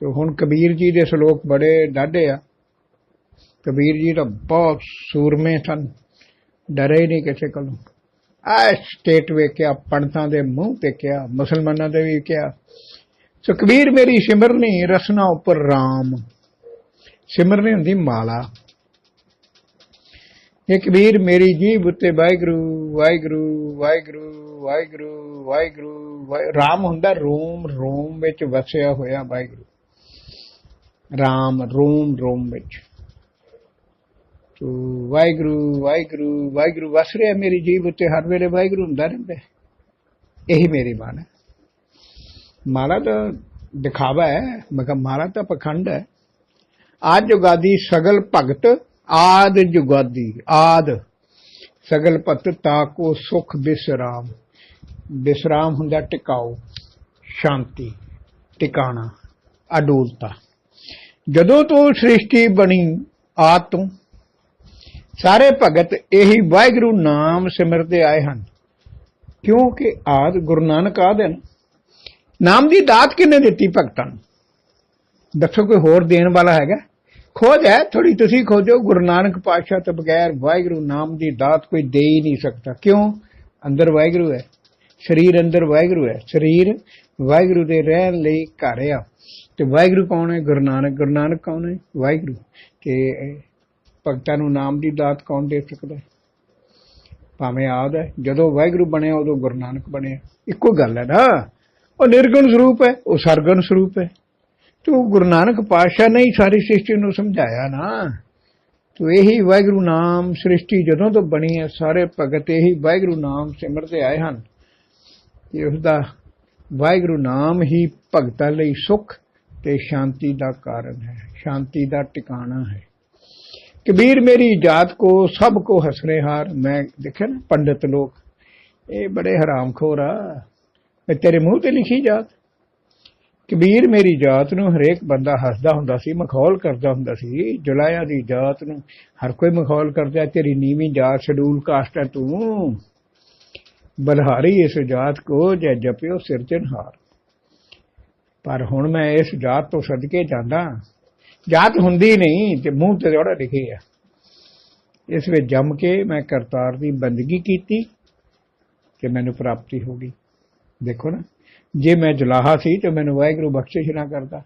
ਤੇ ਹੁਣ ਕਬੀਰ ਜੀ ਦੇ ਸ਼ਲੋਕ ਬੜੇ ਡਾਢੇ ਆ। ਕਬੀਰ ਜੀ ਤਾਂ ਬਹੁਤ ਸੂਰਮੇ ਸਨ। ਡਰੇ ਨਹੀਂ ਕਿਸੇ ਕੋਲੋਂ। ਆ ਸਟੇਟ ਵੇਖਿਆ, ਪੰਡਤਾਂ ਦੇ ਮੂੰਹ ਵੇਖਿਆ ਮੁਸਲਮਾਨਾਂ ਦੇ ਵੀ ਕਿਹਾ। ਸੋ ਕਬੀਰ ਮੇਰੀ ਸਿਮਰਨੀ, ਰਸਨਾ ਉੱਪਰ RAM ਸਿਮਰਨੀ ਹੁੰਦੀ ਮਾਲਾ। ਇਹ ਕਬੀਰ ਮੇਰੀ ਜੀਭ ਉੱਤੇ ਵਾਹਿਗੁਰੂ ਵਾਹਿਗੁਰੂ ਵਾਹਿਗੁਰੂ ਵਾਹਿਗੁਰੂ ਵਾਹਿਗੁਰੂ, ਵਾਹਿ- ਰਾਮ ਹੁੰਦਾ ਰੋਮ ਰੋਮ ਵਿੱਚ ਵਸਿਆ ਹੋਇਆ ਵਾਹਿਗੁਰੂ। ਰਾਮ, ਰੋਮ ਰੋਮ ਵਿੱਚ। ਤੋ ਵਾਹਿਗੁਰੂ ਵਾਹਿਗੁਰੂ ਵਾਹਿਗੁਰੂ ਵਸ ਰਿਹਾ ਮੇਰੀ ਜੀਵ ਉੱਤੇ, ਹਰ ਵੇਲੇ ਵਾਹਿਗੁਰੂ ਹੁੰਦਾ ਰਹਿੰਦਾ ਇਹੀ ਮੇਰੀ ਬਾਣ ਹੈ। ਮਾਲਾ ਤਾਂ ਦਿਖਾਵਾ ਹੈ ਮਗਰ ਮਾਲਾ ਤਾਂ ਪਖੰਡ ਹੈ। ਆਦ ਜੁਗਾਦੀ ਸਗਲ ਭਗਤ, ਆਦ ਜੁਗਾਦੀ, ਆਦ। ਸਗਲ ਭਗਤ ਤਾਕੋ ਸੁਖ ਬਿਸਰਾਮ। ਬਿਸਰਾਮ ਹੁੰਦਾ ਟਿਕਾਓ ਸ਼ਾਂਤੀ, ਟਿਕਾਣਾ, ਅਡੋਲਤਾ। ਜਦੋਂ ਤੋਂ ਸ੍ਰਿਸ਼ਟੀ ਬਣੀ ਆਦ ਤੋਂ, ਸਾਰੇ ਭਗਤ ਇਹੀ ਵਾਹਿਗੁਰੂ ਨਾਮ ਸਿਮਰਦੇ ਆਏ ਹਨ, ਕਿਉਂਕਿ ਆਦ ਗੁਰੂ ਨਾਨਕ ਆਦ ਨਾਮ ਦੀ ਦਾਤ ਕਿਹਨੇ ਦਿੱਤੀ ਭਗਤਾਂ ਨੂੰ? ਦੱਸੋ ਕੋਈ ਹੋਰ ਦੇਣ ਵਾਲਾ ਹੈਗਾ? ਖੋਜ ਹੈ ਥੋੜੀ ਤੁਸੀਂ ਖੋਜੋ, ਗੁਰੂ ਨਾਨਕ ਪਾਤਸ਼ਾਹ ਤੋਂ ਬਗੈਰ ਵਾਹਿਗੁਰੂ ਨਾਮ ਦੀ ਦਾਤ ਕੋਈ ਦੇ ਹੀ ਨਹੀਂ ਸਕਦਾ। ਕਿਉਂ? ਅੰਦਰ ਵਾਹਿਗੁਰੂ ਹੈ, ਸਰੀਰ ਅੰਦਰ ਵਾਹਿਗੁਰੂ ਹੈ, ਸਰੀਰ ਵਾਹਿਗੁਰੂ ਦੇ ਰਹਿਣ ਲਈ ਘਰ ਆ। ਤੇ ਵਾਹਿਗੁਰੂ ਕੌਣ ਹੈ? ਗੁਰੂ ਨਾਨਕ। ਗੁਰੂ ਨਾਨਕ ਕੌਣ ਹੈ? ਵਾਹਿਗੁਰੂ। ਤੇ ਭਗਤਾਂ ਨੂੰ ਨਾਮ ਦੀ ਦਾਤ ਕੌਣ ਦੇ ਸਕਦਾ ਹੈ? ਭਾਵੇਂ ਆਦ ਹੈ। ਜਦੋਂ ਵਾਹਿਗੁਰੂ ਬਣਿਆ, ਉਦੋਂ ਗੁਰੂ ਨਾਨਕ ਬਣਿਆ। ਇੱਕੋ ਗੱਲ ਹੈ ਨਾ। ਉਹ ਨਿਰਗੁਣ ਸਰੂਪ ਹੈ, ਉਹ ਸਰਗੁਣ ਸਰੂਪ ਹੈ। ਤੂੰ ਗੁਰੂ ਨਾਨਕ ਪਾਤਸ਼ਾਹ ਨੇ ਹੀ ਸਾਰੀ ਸ੍ਰਿਸ਼ਟੀ ਨੂੰ ਸਮਝਾਇਆ ਨਾ। ਤੂੰ ਇਹੀ ਵਾਹਿਗੁਰੂ ਨਾਮ ਸ੍ਰਿਸ਼ਟੀ ਜਦੋਂ ਤੋਂ ਬਣੀ ਹੈ, ਸਾਰੇ ਭਗਤ ਇਹੀ ਵਾਹਿਗੁਰੂ ਨਾਮ ਸਿਮਰਦੇ ਆਏ ਹਨ। ਕਿ ਉਸ ਦਾ ਵਾਹਿਗੁਰੂ ਨਾਮ ਹੀ ਭਗਤਾਂ ਲਈ ਸੁਖ ਤੇ ਸ਼ਾਂਤੀ ਦਾ ਕਾਰਨ ਹੈ, ਸ਼ਾਂਤੀ ਦਾ ਟਿਕਾਣਾ ਹੈ। ਕਬੀਰ ਮੇਰੀ ਜਾਤ ਕੋ ਸਭ ਕੋ ਹਸਰੇ ਹਾਰ, ਮੈਂ ਦੇਖਿਆ ਨਾ ਪੰਡਤ ਲੋਕ, ਇਹ ਬੜੇ ਹਰਾਮਖੋਰ ਆ, ਇਹ ਤੇਰੇ ਮੂੰਹ ਤੇ ਲਿਖੀ ਜਾਤ। ਕਬੀਰ ਮੇਰੀ ਜਾਤ ਨੂੰ ਹਰੇਕ ਬੰਦਾ ਹੱਸਦਾ ਹੁੰਦਾ ਸੀ, ਮਖੌਲ ਕਰਦਾ ਹੁੰਦਾ ਸੀ, ਜੁਲਾਇਆ ਦੀ ਜਾਤ ਨੂੰ ਹਰ ਕੋਈ ਮਖੌਲ ਕਰਦਾ, ਤੇਰੀ ਨੀਵੀਂ ਜਾਤ ਸ਼ਡੂਲ ਕਾਸਟ ਹੈ ਤੂੰ। ਬਲਹਾਰੀ ਇਸ ਜਾਤ ਕੋ, ਜੈ ਜਪਿਓ ਸਿਰਜਣਹਾਰ ਪਰ ਹੁਣ ਮੈਂ ਇਸ ਜਾਤ ਤੋਂ ਸਦਕੇ ਜਾਂਦਾ। ਜਾਤ ਹੁੰਦੀ ਨਹੀਂ ਤੇ ਮੂੰਹ ਤੇ ਜੋੜਾ ਲਿਖੀ ਆ। ਇਸ ਵਿੱਚ ਜੰਮ ਕੇ ਮੈਂ ਕਰਤਾਰ ਦੀ ਬੰਦਗੀ ਕੀਤੀ ਤੇ ਮੈਨੂੰ ਪ੍ਰਾਪਤੀ ਹੋ ਗਈ। ਦੇਖੋ ਨਾ, ਜੇ ਮੈਂ ਜੁਲਾਹਾ ਸੀ ਤੇ ਮੈਨੂੰ ਵਾਹਿਗੁਰੂ ਬਖਸ਼ਿਸ਼ ਨਾ ਕਰਦਾ।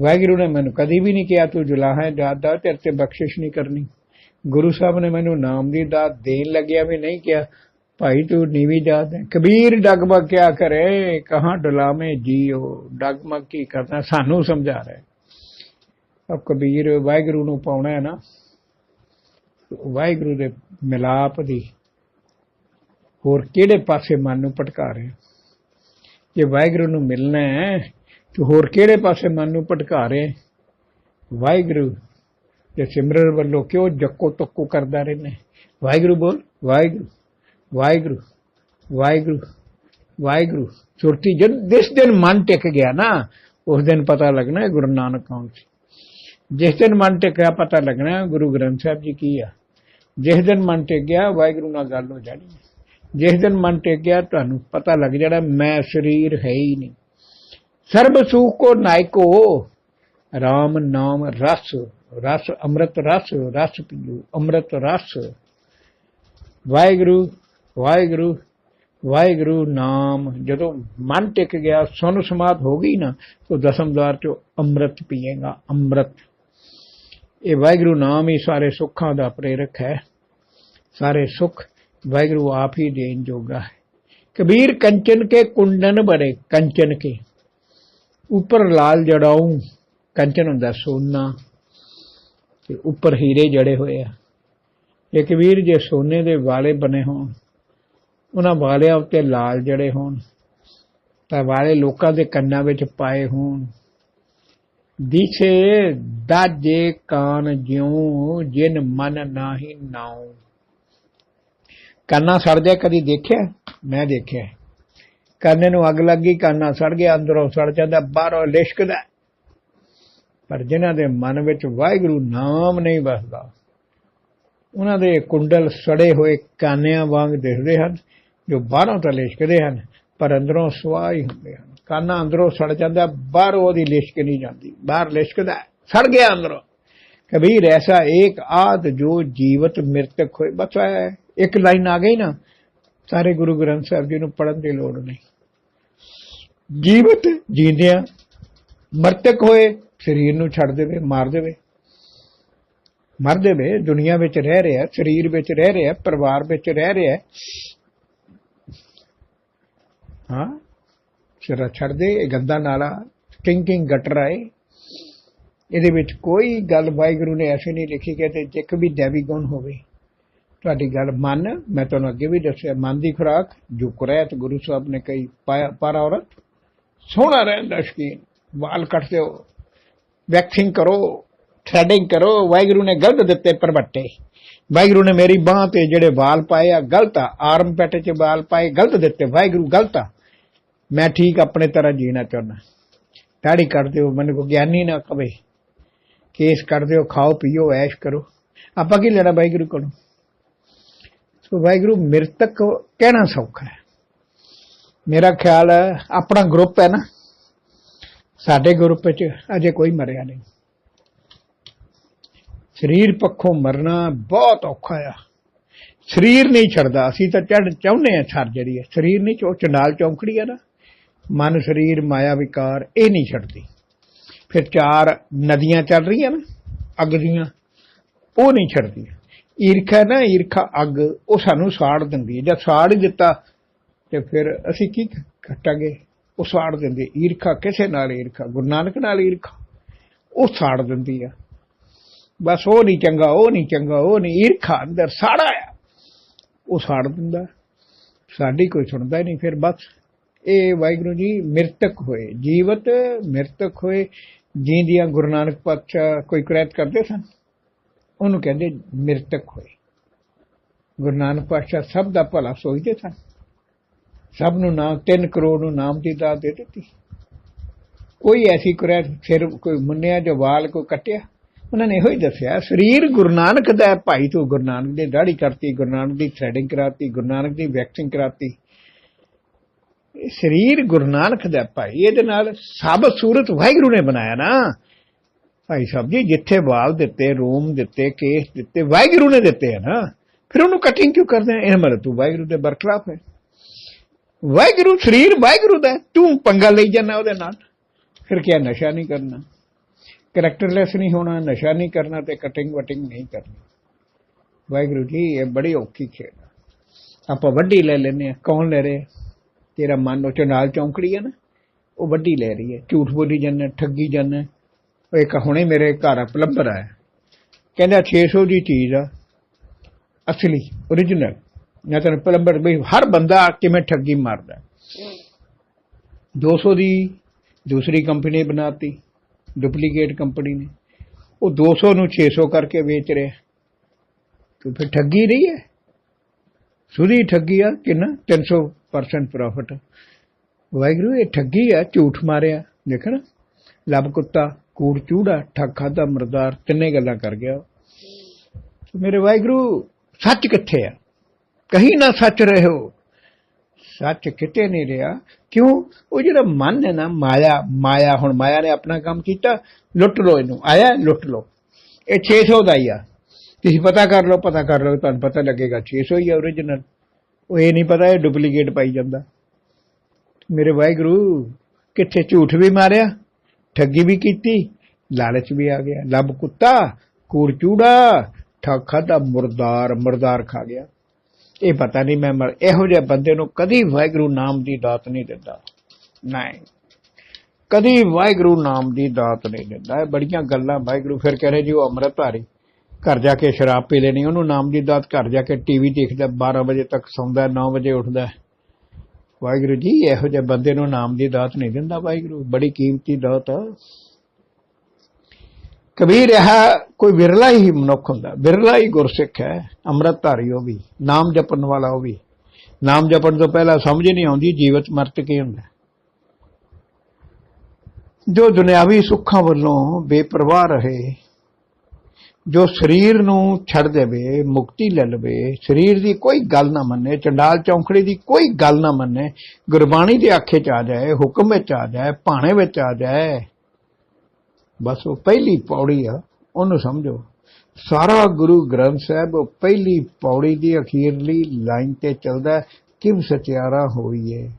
ਵਾਹਿਗੁਰੂ ਨੇ ਮੈਨੂੰ ਕਦੀ ਵੀ ਨਹੀਂ ਕਿਹਾ, ਤੂੰ ਜੁਲਾਹਾ ਹੈ ਜਾਤ ਦਾ, ਤੇਰੇ ਤੇ ਬਖਸ਼ਿਸ਼ ਨਹੀਂ ਕਰਨੀ। ਗੁਰੂ ਸਾਹਿਬ ਨੇ ਮੈਨੂੰ ਨਾਮ ਦੀ ਦਾਤ ਦੇਣ ਲੱਗਿਆ ਵੀ ਨਹੀਂ ਕਿਹਾ। ਭਾਈ ਤੂੰ ਨੀਵੀਂ ਜਾਤ ਹੈ। ਕਬੀਰ ਡਗਮਗ ਕਿਆ ਕਰੇ, ਕਹਾਂ ਡੁਲਾਵੇਂ ਜੀਓ। ਡਗਮਗ ਕੀ ਕਰਨਾ ਸਾਨੂੰ ਸਮਝਾ ਰਿਹਾ ਅਬ ਕਬੀਰ ਵਾਹਿਗੁਰੂ ਨੂੰ ਪਾਉਣਾ ਹੈ ਨਾ। ਵਾਹਿਗੁਰੂ ਦੇ ਮਿਲਾਪ ਦੀ ਹੋਰ ਕਿਹੜੇ ਪਾਸੇ ਮਨ ਨੂੰ ਭਟਕਾ ਰਿਹਾ ਜੇ ਵਾਹਿਗੁਰੂ ਨੂੰ ਮਿਲਣਾ ਹੈ, ਤੇ ਹੋਰ ਕਿਹੜੇ ਪਾਸੇ ਮਨ ਨੂੰ ਭਟਕਾ ਰਹੇ ਵਾਹਿਗੁਰੂ ਤੇ ਸਿਮਰਨ ਵੱਲੋਂ ਕਿਉਂ ਜੱਕੋ ਤੱਕੋ ਕਰਦਾ ਰਹਿੰਦਾ ਵਾਹਿਗੁਰੂ ਬੋਲ, ਵਾਹਿਗੁਰੂ। ਵਾਹਿਗੁਰੂ ਵਾਹਿਗੁਰੂ ਵਾਹਿਗੁਰੂ। ਸੁਰਤੀ ਜਦ ਜਿਸ ਦਿਨ ਮਨ ਟਿਕ ਗਿਆ ਨਾ, ਉਸ ਦਿਨ ਪਤਾ ਲੱਗਣਾ ਗੁਰੂ ਨਾਨਕ ਕੌਣ ਸੀ। ਜਿਸ ਦਿਨ ਮਨ ਟਿਕਿਆ ਪਤਾ ਲੱਗਣਾ ਗੁਰੂ ਗ੍ਰੰਥ ਸਾਹਿਬ ਜੀ ਕੀ ਆ। ਜਿਸ ਦਿਨ ਮਨ ਟਿਕ ਗਿਆ ਵਾਹਿਗੁਰੂ ਨਾਲ ਗੱਲ ਹੋ ਜਾਣੀ ਜਿਸ ਦਿਨ ਮਨ ਟਿਕ ਗਿਆ ਤੁਹਾਨੂੰ ਪਤਾ ਲੱਗ ਜਾਣਾ ਮੈਂ ਸਰੀਰ ਹੈ ਹੀ ਨਹੀਂ। ਸਰਬ ਸੁਖ ਕੋ ਨਾਇਕੋ RAM ਨਾਮ ਰਸ ਰਸ ਅੰਮ੍ਰਿਤ ਰਸ ਰਸ ਪੀਓ, ਅੰਮ੍ਰਿਤ ਰਸ। ਵਾਹਿਗੁਰੂ ਵਾਹਿਗੁਰੂ ਵਾਹਿਗੁਰੂ ਨਾਮ, ਜਦੋਂ ਮਨ ਟਿਕ ਗਿਆ ਸੁਨ ਸਮਾਧ ਹੋ ਗਈ ਨਾ, ਤਾਂ ਦਸਮ ਦਵਾਰ ਚੋਂ ਅੰਮ੍ਰਿਤ ਪੀਏਗਾ, ਅੰਮ੍ਰਿਤ। ਇਹ ਵਾਹਿਗੁਰੂ ਨਾਮ ਹੀ ਸਾਰੇ ਸੁੱਖਾਂ ਦਾ ਪ੍ਰੇਰਕ ਹੈ। ਸਾਰੇ ਸੁੱਖ ਵਾਹਿਗੁਰੂ ਆਪ ਹੀ ਦੇਣ ਜੋਗਾ ਹੈ। ਕਬੀਰ ਕੰਚਨ ਕੇ, ਕੁੰਡਨ ਬੜੇ, ਕੰਚਨ ਕੇ। ਉੱਪਰ ਲਾਲ ਜੜਾਉ, ਕੰਚਨ ਹੁੰਦਾ ਸੋਨਾ। ਤੇ ਉੱਪਰ ਹੀਰੇ ਜੜੇ ਹੋਏ ਆ। ਇਹ ਕਬੀਰ ਜੇ ਸੋਨੇ ਦੇ ਵਾਲੇ ਬਣੇ ਹੋਣ ਉਹਨਾਂ ਵਾਲਿਆਂ ਉੱਤੇ ਲਾਲ ਜੜੇ ਹੋਣ, ਤਾਂ ਵਾਲੇ ਲੋਕਾਂ ਦੇ ਕੰਨਾਂ ਵਿੱਚ ਪਾਏ ਹੋਣ। ਦਿਸੇ ਦਾਜੇ ਕਾਨ ਜਿਉ, ਜਿਨ ਮਨ ਨਾਹੀ ਨਾਉ। ਕੰਨਾਂ ਸੜ ਜਾ ਕਦੀ ਦੇਖਿਆ? ਮੈਂ ਦੇਖਿਆ। ਕੰਨੇ ਨੂੰ ਅੱਗ ਲੱਗੀ ਕੰਨਾਂ ਸੜ ਗਿਆ ਅੰਦਰੋਂ ਸੜ ਜਾਂਦਾ, ਬਾਹਰੋਂ ਲਿਸ਼ਕਦਾ। ਪਰ ਜਿਨ੍ਹਾਂ ਦੇ ਮਨ ਵਿੱਚ ਵਾਹਿਗੁਰੂ ਨਾਮ ਨਹੀਂ ਵਸਦਾ, ਉਹਨਾਂ ਦੇ ਕੁੰਡਲ ਸੜੇ ਹੋਏ ਕਾਨਿਆਂ ਵਾਂਗ ਦਿਖਦੇ ਹਨ। ਜੋ ਬਾਹਰੋਂ ਤਾਂ ਲਿਸ਼ਕਦੇ ਹਨ, ਪਰ ਅੰਦਰੋਂ ਸਵਾਹ ਹੀ ਹੁੰਦੇ ਹਨ। ਕਾਨਾ ਅੰਦਰੋਂ ਸੜ ਜਾਂਦਾ, ਬਾਹਰ ਉਹਦੀ ਲਿਸ਼ਕ ਨਹੀਂ ਜਾਂਦੀ। ਬਾਹਰ ਲਿਸ਼ਕਦਾ, ਸੜ ਗਿਆ ਅੰਦਰੋਂ। ਕਬੀਰ ਐਸਾ ਏਕ ਆਦ ਜੋ ਜੀਵਤ ਮ੍ਰਿਤਕ ਹੋਏ। ਬਸ ਇੱਕ ਲਾਈਨ ਆ ਗਈ ਨਾ, ਸਾਰੇ ਗੁਰੂ ਗ੍ਰੰਥ ਸਾਹਿਬ ਜੀ ਨੂੰ ਪੜਨ ਦੀ ਲੋੜ ਨਹੀਂ। ਜੀਵਤ ਜੀਂਦਿਆਂ, ਮਰਤਕ ਹੋਏ, ਸਰੀਰ ਨੂੰ ਛੱਡ ਦੇਵੇ, ਮਾਰ ਦੇਵੇ। ਮਰ ਦੇਵੇ, ਦੁਨੀਆ ਵਿੱਚ ਰਹਿ ਰਿਹਾ, ਸਰੀਰ ਵਿੱਚ ਰਹਿ ਰਿਹਾ, ਪਰਿਵਾਰ ਵਿੱਚ ਰਹਿ ਰਿਹਾ ਹਾਂ? ਸਿਰਾ ਛੱਡ ਦੇ, ਇਹ ਗੰਦਾ ਨਾਲਾ ਸਟਿੰਕਿੰਗ ਗਟਰ ਆਏ। ਇਹਦੇ ਵਿੱਚ ਕੋਈ ਗੱਲ ਵਾਹਿਗੁਰੂ ਨੇ ਐਸੀ ਨਹੀਂ ਲਿਖੀ ਕਿ ਤੇ ਜਿੱਕ ਵੀ ਦੇਵੀ ਗੁਣ ਹੋਵੇ। ਤੁਹਾਡੀ ਗੱਲ ਮਨ, ਮੈਂ ਤੁਹਾਨੂੰ ਅੱਗੇ ਵੀ ਦੱਸਿਆ, ਮਨ ਦੀ ਖੁਰਾਕ, ਜੋ ਕੁਰੈਤ ਗੁਰੂ ਸਾਹਿਬ ਨੇ ਕਹੀ, ਪਾਇਆ ਔਰਤ, ਸੋਹਣਾ ਰਹਿਣ ਦਾ ਸ਼ਕੀਨ, ਵਾਲ ਕੱਟ ਦਿਓ, ਵੈਕਸਿੰਗ ਕਰੋ, ਥ੍ਰੈਡਿੰਗ ਕਰੋ, ਵਾਹਿਗੁਰੂ ਨੇ ਗਲਤ ਦਿੱਤੇ ਪਰਵੱਟੇ। ਵਾਹਿਗੁਰੂ ਨੇ ਮੇਰੀ ਬਾਹ ਤੇ ਜਿਹੜੇ ਵਾਲ ਪਾਏ ਆ, ਗਲਤ ਆ ਆਰਮ ਪੈਟੇ 'ਚ ਵਾਲ ਪਾਏ, ਗਲਤ ਦਿੱਤੇ, ਵਾਹਿਗੁਰੂ ਗਲਤ ਆ। ਮੈਂ ਠੀਕ ਆਪਣੇ ਤਰ੍ਹਾਂ ਜੀਣਾ ਚਾਹੁੰਦਾ। ਦਾੜੀ ਕੱਟ ਦਿਓ, ਮੈਨੂੰ ਕੋ ਗਿਆਨੀ ਨਾ ਕਵੇ। ਕੇਸ ਕੱਟ ਦਿਓ, ਖਾਓ, ਪੀਓ, ਐਸ਼ ਕਰੋ। ਆਪਾਂ ਕੀ ਲੈਣਾ ਵਾਹਿਗੁਰੂ ਕੋਲੋਂ? ਸੋ ਵਾਹਿਗੁਰੂ ਮਿਰਤਕ ਕਹਿਣਾ ਸੌਖਾ ਹੈ। ਮੇਰਾ ਖਿਆਲ ਹੈ, ਆਪਣਾ ਗਰੁੱਪ ਹੈ ਨਾ। ਸਾਡੇ ਗਰੁੱਪ ਵਿੱਚ ਅਜੇ ਕੋਈ ਮਰਿਆ ਨਹੀਂ। ਸਰੀਰ ਪੱਖੋਂ ਮਰਨਾ ਬਹੁਤ ਔਖਾ ਆ। ਸਰੀਰ ਨਹੀਂ ਛੱਡਦਾ, ਅਸੀਂ ਤਾਂ ਚੜ ਚਾਹੁੰਦੇ ਆ ਛੱਡ ਜਿਹੜੀ ਹੈ। ਸਰੀਰ ਨਹੀਂ ਚੋ ਚੰਡਾਲ ਚੌਂਕੜੀ ਆ ਨਾ। ਮਨ ਸਰੀਰ ਮਾਇਆ ਵਿਕਾਰ, ਇਹ ਨਹੀਂ ਛੱਡਦੀ। ਫਿਰ ਚਾਰ ਨਦੀਆਂ ਚੱਲ ਰਹੀਆਂ ਨਾ, ਅੱਗ ਦੀਆਂ, ਉਹ ਨਹੀਂ ਛੱਡਦੀਆਂ। ਈਰਖਾ ਨਾ, ਈਰਖਾ ਅੱਗ, ਉਹ ਸਾਨੂੰ ਸਾੜ ਦਿੰਦੀ ਹੈ। ਜਦ ਸਾੜ ਹੀ ਦਿੱਤਾ, ਤੇ ਫਿਰ ਅਸੀਂ ਕੀ ਘਟਾਂਗੇ ਉਹ ਸਾੜ ਦਿੰਦੀ ਹੈ। ਈਰਖਾ ਕਿਸੇ ਨਾਲ ਈਰਖਾ, ਗੁਰੂ ਨਾਨਕ ਨਾਲ ਈਰਖਾ, ਉਹ ਸਾੜ ਦਿੰਦੀ ਆ ਬਸ ਉਹ ਨਹੀਂ ਚੰਗਾ, ਉਹ ਨਹੀਂ ਚੰਗਾ, ਉਹ ਨਹੀਂ। ਈਰਖਾ ਅੰਦਰ ਸਾੜਾ ਆ, ਉਹ ਸਾੜ ਦਿੰਦਾ। ਸਾਡੀ ਕੋਈ ਸੁਣਦਾ ਹੀ ਨਹੀਂ, ਫਿਰ ਬਸ ਇਹ ਵਾਹਿਗੁਰੂ ਜੀ ਮਿਰਤਕ ਹੋਏ, ਜੀਵਤ ਮਿਰਤਕ ਹੋਏ, ਜੀਂਦੀਆਂ ਗੁਰੂ ਨਾਨਕ ਪਾਤਸ਼ਾਹ ਕੋਈ ਕੁਰੈਤ ਕਰਦੇ ਸਨ? ਉਹਨੂੰ ਕਹਿੰਦੇ ਮਿਰਤਕ ਹੋਏ। ਗੁਰੂ ਨਾਨਕ ਪਾਤਸ਼ਾਹ ਸਭ ਦਾ ਭਲਾ ਸੋਚਦੇ ਸਨ। ਸਭ ਨੂੰ ਨਾਮ 3 ਕਰੋੜ ਨੂੰ ਨਾਮ ਦੀ ਦਾਤ ਦੇ ਦਿੱਤੀ। ਕੋਈ ਐਸੀ ਕੁਰੈਤ ਫਿਰ ਕੋਈ ਮੁੰਨਿਆ ਜੋ ਵਾਲ ਕੋ ਕੱਟਿਆ? ਉਹਨਾਂ ਨੇ ਇਹੋ ਹੀ ਦੱਸਿਆ, ਸਰੀਰ ਗੁਰੂ ਨਾਨਕ ਦਾ ਭਾਈ ਤੂੰ ਗੁਰੂ ਨਾਨਕ ਦੀ ਦਾੜੀ ਕਰਤੀ, ਗੁਰੂ ਨਾਨਕ ਦੀ ਥ੍ਰੈਡਿੰਗ ਕਰਾਤੀ, ਗੁਰੂ ਨਾਨਕ ਦੀ ਵੈਕਸਿੰਗ ਕਰਾਤੀ। ਸਰੀਰ ਗੁਰੂ ਨਾਨਕ ਦਾ ਭਾਈ, ਇਹਦੇ ਨਾਲ ਸਭ ਸੂਰਤ ਵਾਹਿਗੁਰੂ ਨੇ ਬਣਾਇਆ ਨਾ। ਭਾਈ ਸਾਹਿਬ ਜੀ, ਜਿੱਥੇ ਵਾਲ ਦਿੱਤੇ, ਰੂਮ ਦਿੱਤੇ, ਕੇਸ ਦਿੱਤੇ, ਵਾਹਿਗੁਰੂ ਨੇ ਦਿੱਤੇ ਆ ਨਾ। ਫਿਰ ਉਹਨੂੰ ਕਟਿੰਗ ਕਿਉਂ ਕਰਦੇ ਆ? ਇਹ ਮਤਲਬ ਤੂੰ ਵਾਹਿਗੁਰੂ ਦੇ ਬਰਖਲਾਫ ਹੈ। ਵਾਹਿਗੁਰੂ, ਸਰੀਰ ਵਾਹਿਗੁਰੂ ਦਾ ਤੂੰ ਪੰਗਾ ਲਈ ਜਾਂਦਾ ਉਹਦੇ ਨਾਲ। ਫਿਰ ਕਿਆ, ਨਸ਼ਾ ਨਹੀਂ ਕਰਨਾ। ਕਰੈਕਟਰਲੈਸ ਨਹੀਂ ਹੋਣਾ, ਨਸ਼ਾ ਨਹੀਂ ਕਰਨਾ ਤੇ ਕਟਿੰਗ ਵਟਿੰਗ ਨਹੀਂ ਕਰਨੀ। ਵਾਹਿਗੁਰੂ ਜੀ, ਇਹ ਬੜੀ ਔਖੀ ਖੇਡ ਆਪਾਂ ਵੱਡੀ ਲੈ ਲੈਨੇ ਆ। ਕੌਣ ਲੈ ਰਿਹਾ? ਤੇਰਾ ਮਨ ਉਹ ਚ ਨਾਲ ਚੌਂਕੜੀ ਹੈ ਨਾ, ਉਹ ਵੱਡੀ ਲੈ ਰਹੀ ਹੈ। ਝੂਠ ਬੋਲੀ ਜਾਂਦਾ, ਠੱਗੀ ਜਾਂਦਾ। ਉਹ ਇੱਕ ਹੁਣੇ ਮੇਰੇ ਘਰ ਪਲੰਬਰ ਆਇਆ ਕਹਿੰਦਾ 600 ਦੀ ਚੀਜ਼ ਆ, ਅਸਲੀ origignal ਮੈਂ ਤੈਨੂੰ ਪਲੰਬਰ ਵੀ ਹਰ ਬੰਦਾ ਕਿਵੇਂ ਠੱਗੀ ਮਾਰਦਾ। 200 ਦੀ ਦੂਸਰੀ ਕੰਪਨੀ ਨੇ ਬਣਾਤੀ ਡੁਪਲੀਕੇਟ ਕੰਪਨੀ ਨੇ। ਉਹ 200 ਨੂੰ 600 ਕਰਕੇ ਵੇਚ ਰਿਹਾ। ਤੂੰ ਫਿਰ ਠੱਗੀ ਰਹੀ ਹੈ? ਸੁਦੀ ਠੱਗੀ ਆ ਕਿੰਨਾ 300% ਪ੍ਰੋਫਿਟ ਵਾਹਿਗੁਰੂ, ਇਹ ਠੱਗੀ ਆ, ਝੂਠ ਮਾਰਿਆ। ਦੇਖਣਾ ਲੱਭ ਕੁੱਤਾ, ਕੂੜ ਚੂੜਾ, ਠੱਗ ਖਾਦਾ ਮਰਦਾਰ, ਤਿੰਨੇ ਗੱਲਾਂ ਕਰ ਗਿਆ ਮੇਰੇ ਵਾਹਿਗੁਰੂ, ਸੱਚ ਕਿੱਥੇ ਆ? ਕਹੀਂ ਨਾ ਸੱਚ ਰਹੋ ਸੱਚ ਕਿਤੇ ਨਹੀਂ ਰਿਹਾ। ਕਿਉਂ? ਉਹ ਜਿਹੜਾ ਮਨ ਹੈ ਨਾ, ਮਾਇਆ ਮਾਇਆ, ਹੁਣ ਮਾਇਆ ਨੇ ਆਪਣਾ ਕੰਮ ਕੀਤਾ, ਲੁੱਟ ਲੋ ਇਹਨੂੰ। ਆਇਆ, ਲੁੱਟ ਲੋ ਇਹ 600 ਦਾ ਹੀ ਆ। ਤੁਸੀਂ ਪਤਾ ਕਰ ਲਓ, ਪਤਾ ਕਰ ਲਓ, ਤੁਹਾਨੂੰ ਪਤਾ ਲੱਗੇਗਾ 600 ਹੀ ਆ origignal ਉਹ ਇਹ ਨਹੀਂ ਪਤਾ, ਇਹ ਡੁਪਲੀਕੇਟ ਪਾਈ ਜਾਂਦਾ। ਮੇਰੇ ਵਾਹਿਗੁਰੂ, ਕਿੱਥੇ ਝੂਠ ਵੀ ਮਾਰਿਆ, ਠੱਗੀ ਵੀ ਕੀਤੀ, ਲਾਲਚ ਵੀ ਆ ਗਿਆ। ਲੱਭ ਕੁੱਤਾ, ਕੂੜ ਚੂੜਾ ਠੱਗ ਖਾਦਾ ਮੁਰਦਾਰ ਮੁਰਦਾਰ ਖਾ ਗਿਆ। ਇਹ ਪਤਾ ਨਹੀਂ ਮੈਂ ਮਰ ਇਹੋ ਜਿਹੇ ਬੰਦੇ ਨੂੰ ਕਦੀ ਵਾਹਿਗੁਰੂ ਨਾਮ ਦੀ ਦਾਤ ਨਹੀਂ ਦਿੰਦਾ। ਨਹੀਂ। ਕਦੀ ਵਾਹਿਗੁਰੂ ਨਾਮ ਦੀ ਦਾਤ ਨਹੀਂ ਦਿੰਦਾ। ਇਹ ਬੜੀਆਂ ਗੱਲਾਂ ਵਾਹਿਗੁਰੂ ਫਿਰ ਕਹ ਰਹੇ ਜੀ, ਉਹ ਅੰਮ੍ਰਿਤ ਧਾਰੀ। ਘਰ ਜਾ ਕੇ ਸ਼ਰਾਬ ਪੀ ਲੈਣੀ, ਉਹਨੂੰ ਨਾਮ ਦੀ ਦਾਤ ਘਰ ਜਾ ਕੇ ਟੀਵੀ ਦੇਖਦਾ 12 ਵਜੇ ਤੱਕ ਸੌਂਦਾ 9 ਵਜੇ ਉੱਠਦਾ। ਵਾਹਿਗੁਰੂ ਜੀ, ਇਹੋ ਜਿਹੇ ਬੰਦੇ ਨੂੰ ਨਾਮ ਦੀ ਦਾਤ ਨਹੀਂ ਦਿੰਦਾ ਵਾਹਿਗੁਰੂ, ਬੜੀ ਕੀਮਤੀ ਦਾਤ ਆ। ਕਬੀਰ, ਇਹ ਕੋਈ ਵਿਰਲਾ ਹੀ ਮਨੁੱਖ ਹੁੰਦਾ, ਵਿਰਲਾ ਹੀ ਗੁਰਸਿੱਖ ਹੈ ਅੰਮ੍ਰਿਤ ਧਾਰੀ ਉਹ ਵੀ, ਨਾਮ ਜਪਣ ਵਾਲਾ ਉਹ ਵੀ। ਨਾਮ ਜਪਣ ਤੋਂ ਪਹਿਲਾਂ ਸਮਝ ਨਹੀਂ ਆਉਂਦੀ ਜੀਵਤ ਮਰਤ ਕੀ ਹੁੰਦਾ। ਜੋ ਦੁਨਿਆਵੀ ਸੁੱਖਾਂ ਵੱਲੋਂ ਬੇਪਰਵਾਹ ਰਹੇ ਜੋ ਸਰੀਰ ਨੂੰ ਛੱਡ ਦੇਵੇ ਮੁਕਤੀ ਲੈ ਲਵੇ ਸਰੀਰ ਦੀ ਕੋਈ ਗੱਲ ਨਾ ਮੰਨੇ ਚੰਡਾਲ ਚੌਂਕੜੀ ਦੀ ਕੋਈ ਗੱਲ ਨਾ ਮੰਨੇ ਗੁਰਬਾਣੀ ਦੇ ਆਖੇ ਚ ਆ ਜਾਏ ਹੁਕਮ ਵਿੱਚ ਆ ਜਾਏ ਭਾਣੇ ਵਿੱਚ ਆ ਜਾਏ ਬਸ ਉਹ ਪਹਿਲੀ ਪੌੜੀ ਆ ਉਹਨੂੰ ਸਮਝੋ। ਸਾਰਾ ਗੁਰੂ ਗ੍ਰੰਥ ਸਾਹਿਬ ਉਹ ਪਹਿਲੀ ਪੌੜੀ ਦੀ ਅਖੀਰਲੀ ਲਾਈਨ ਤੇ ਚੱਲਦਾ ਹੈ, ਕਿਵ ਸਚਿਆਰਾ ਹੋਈਏ।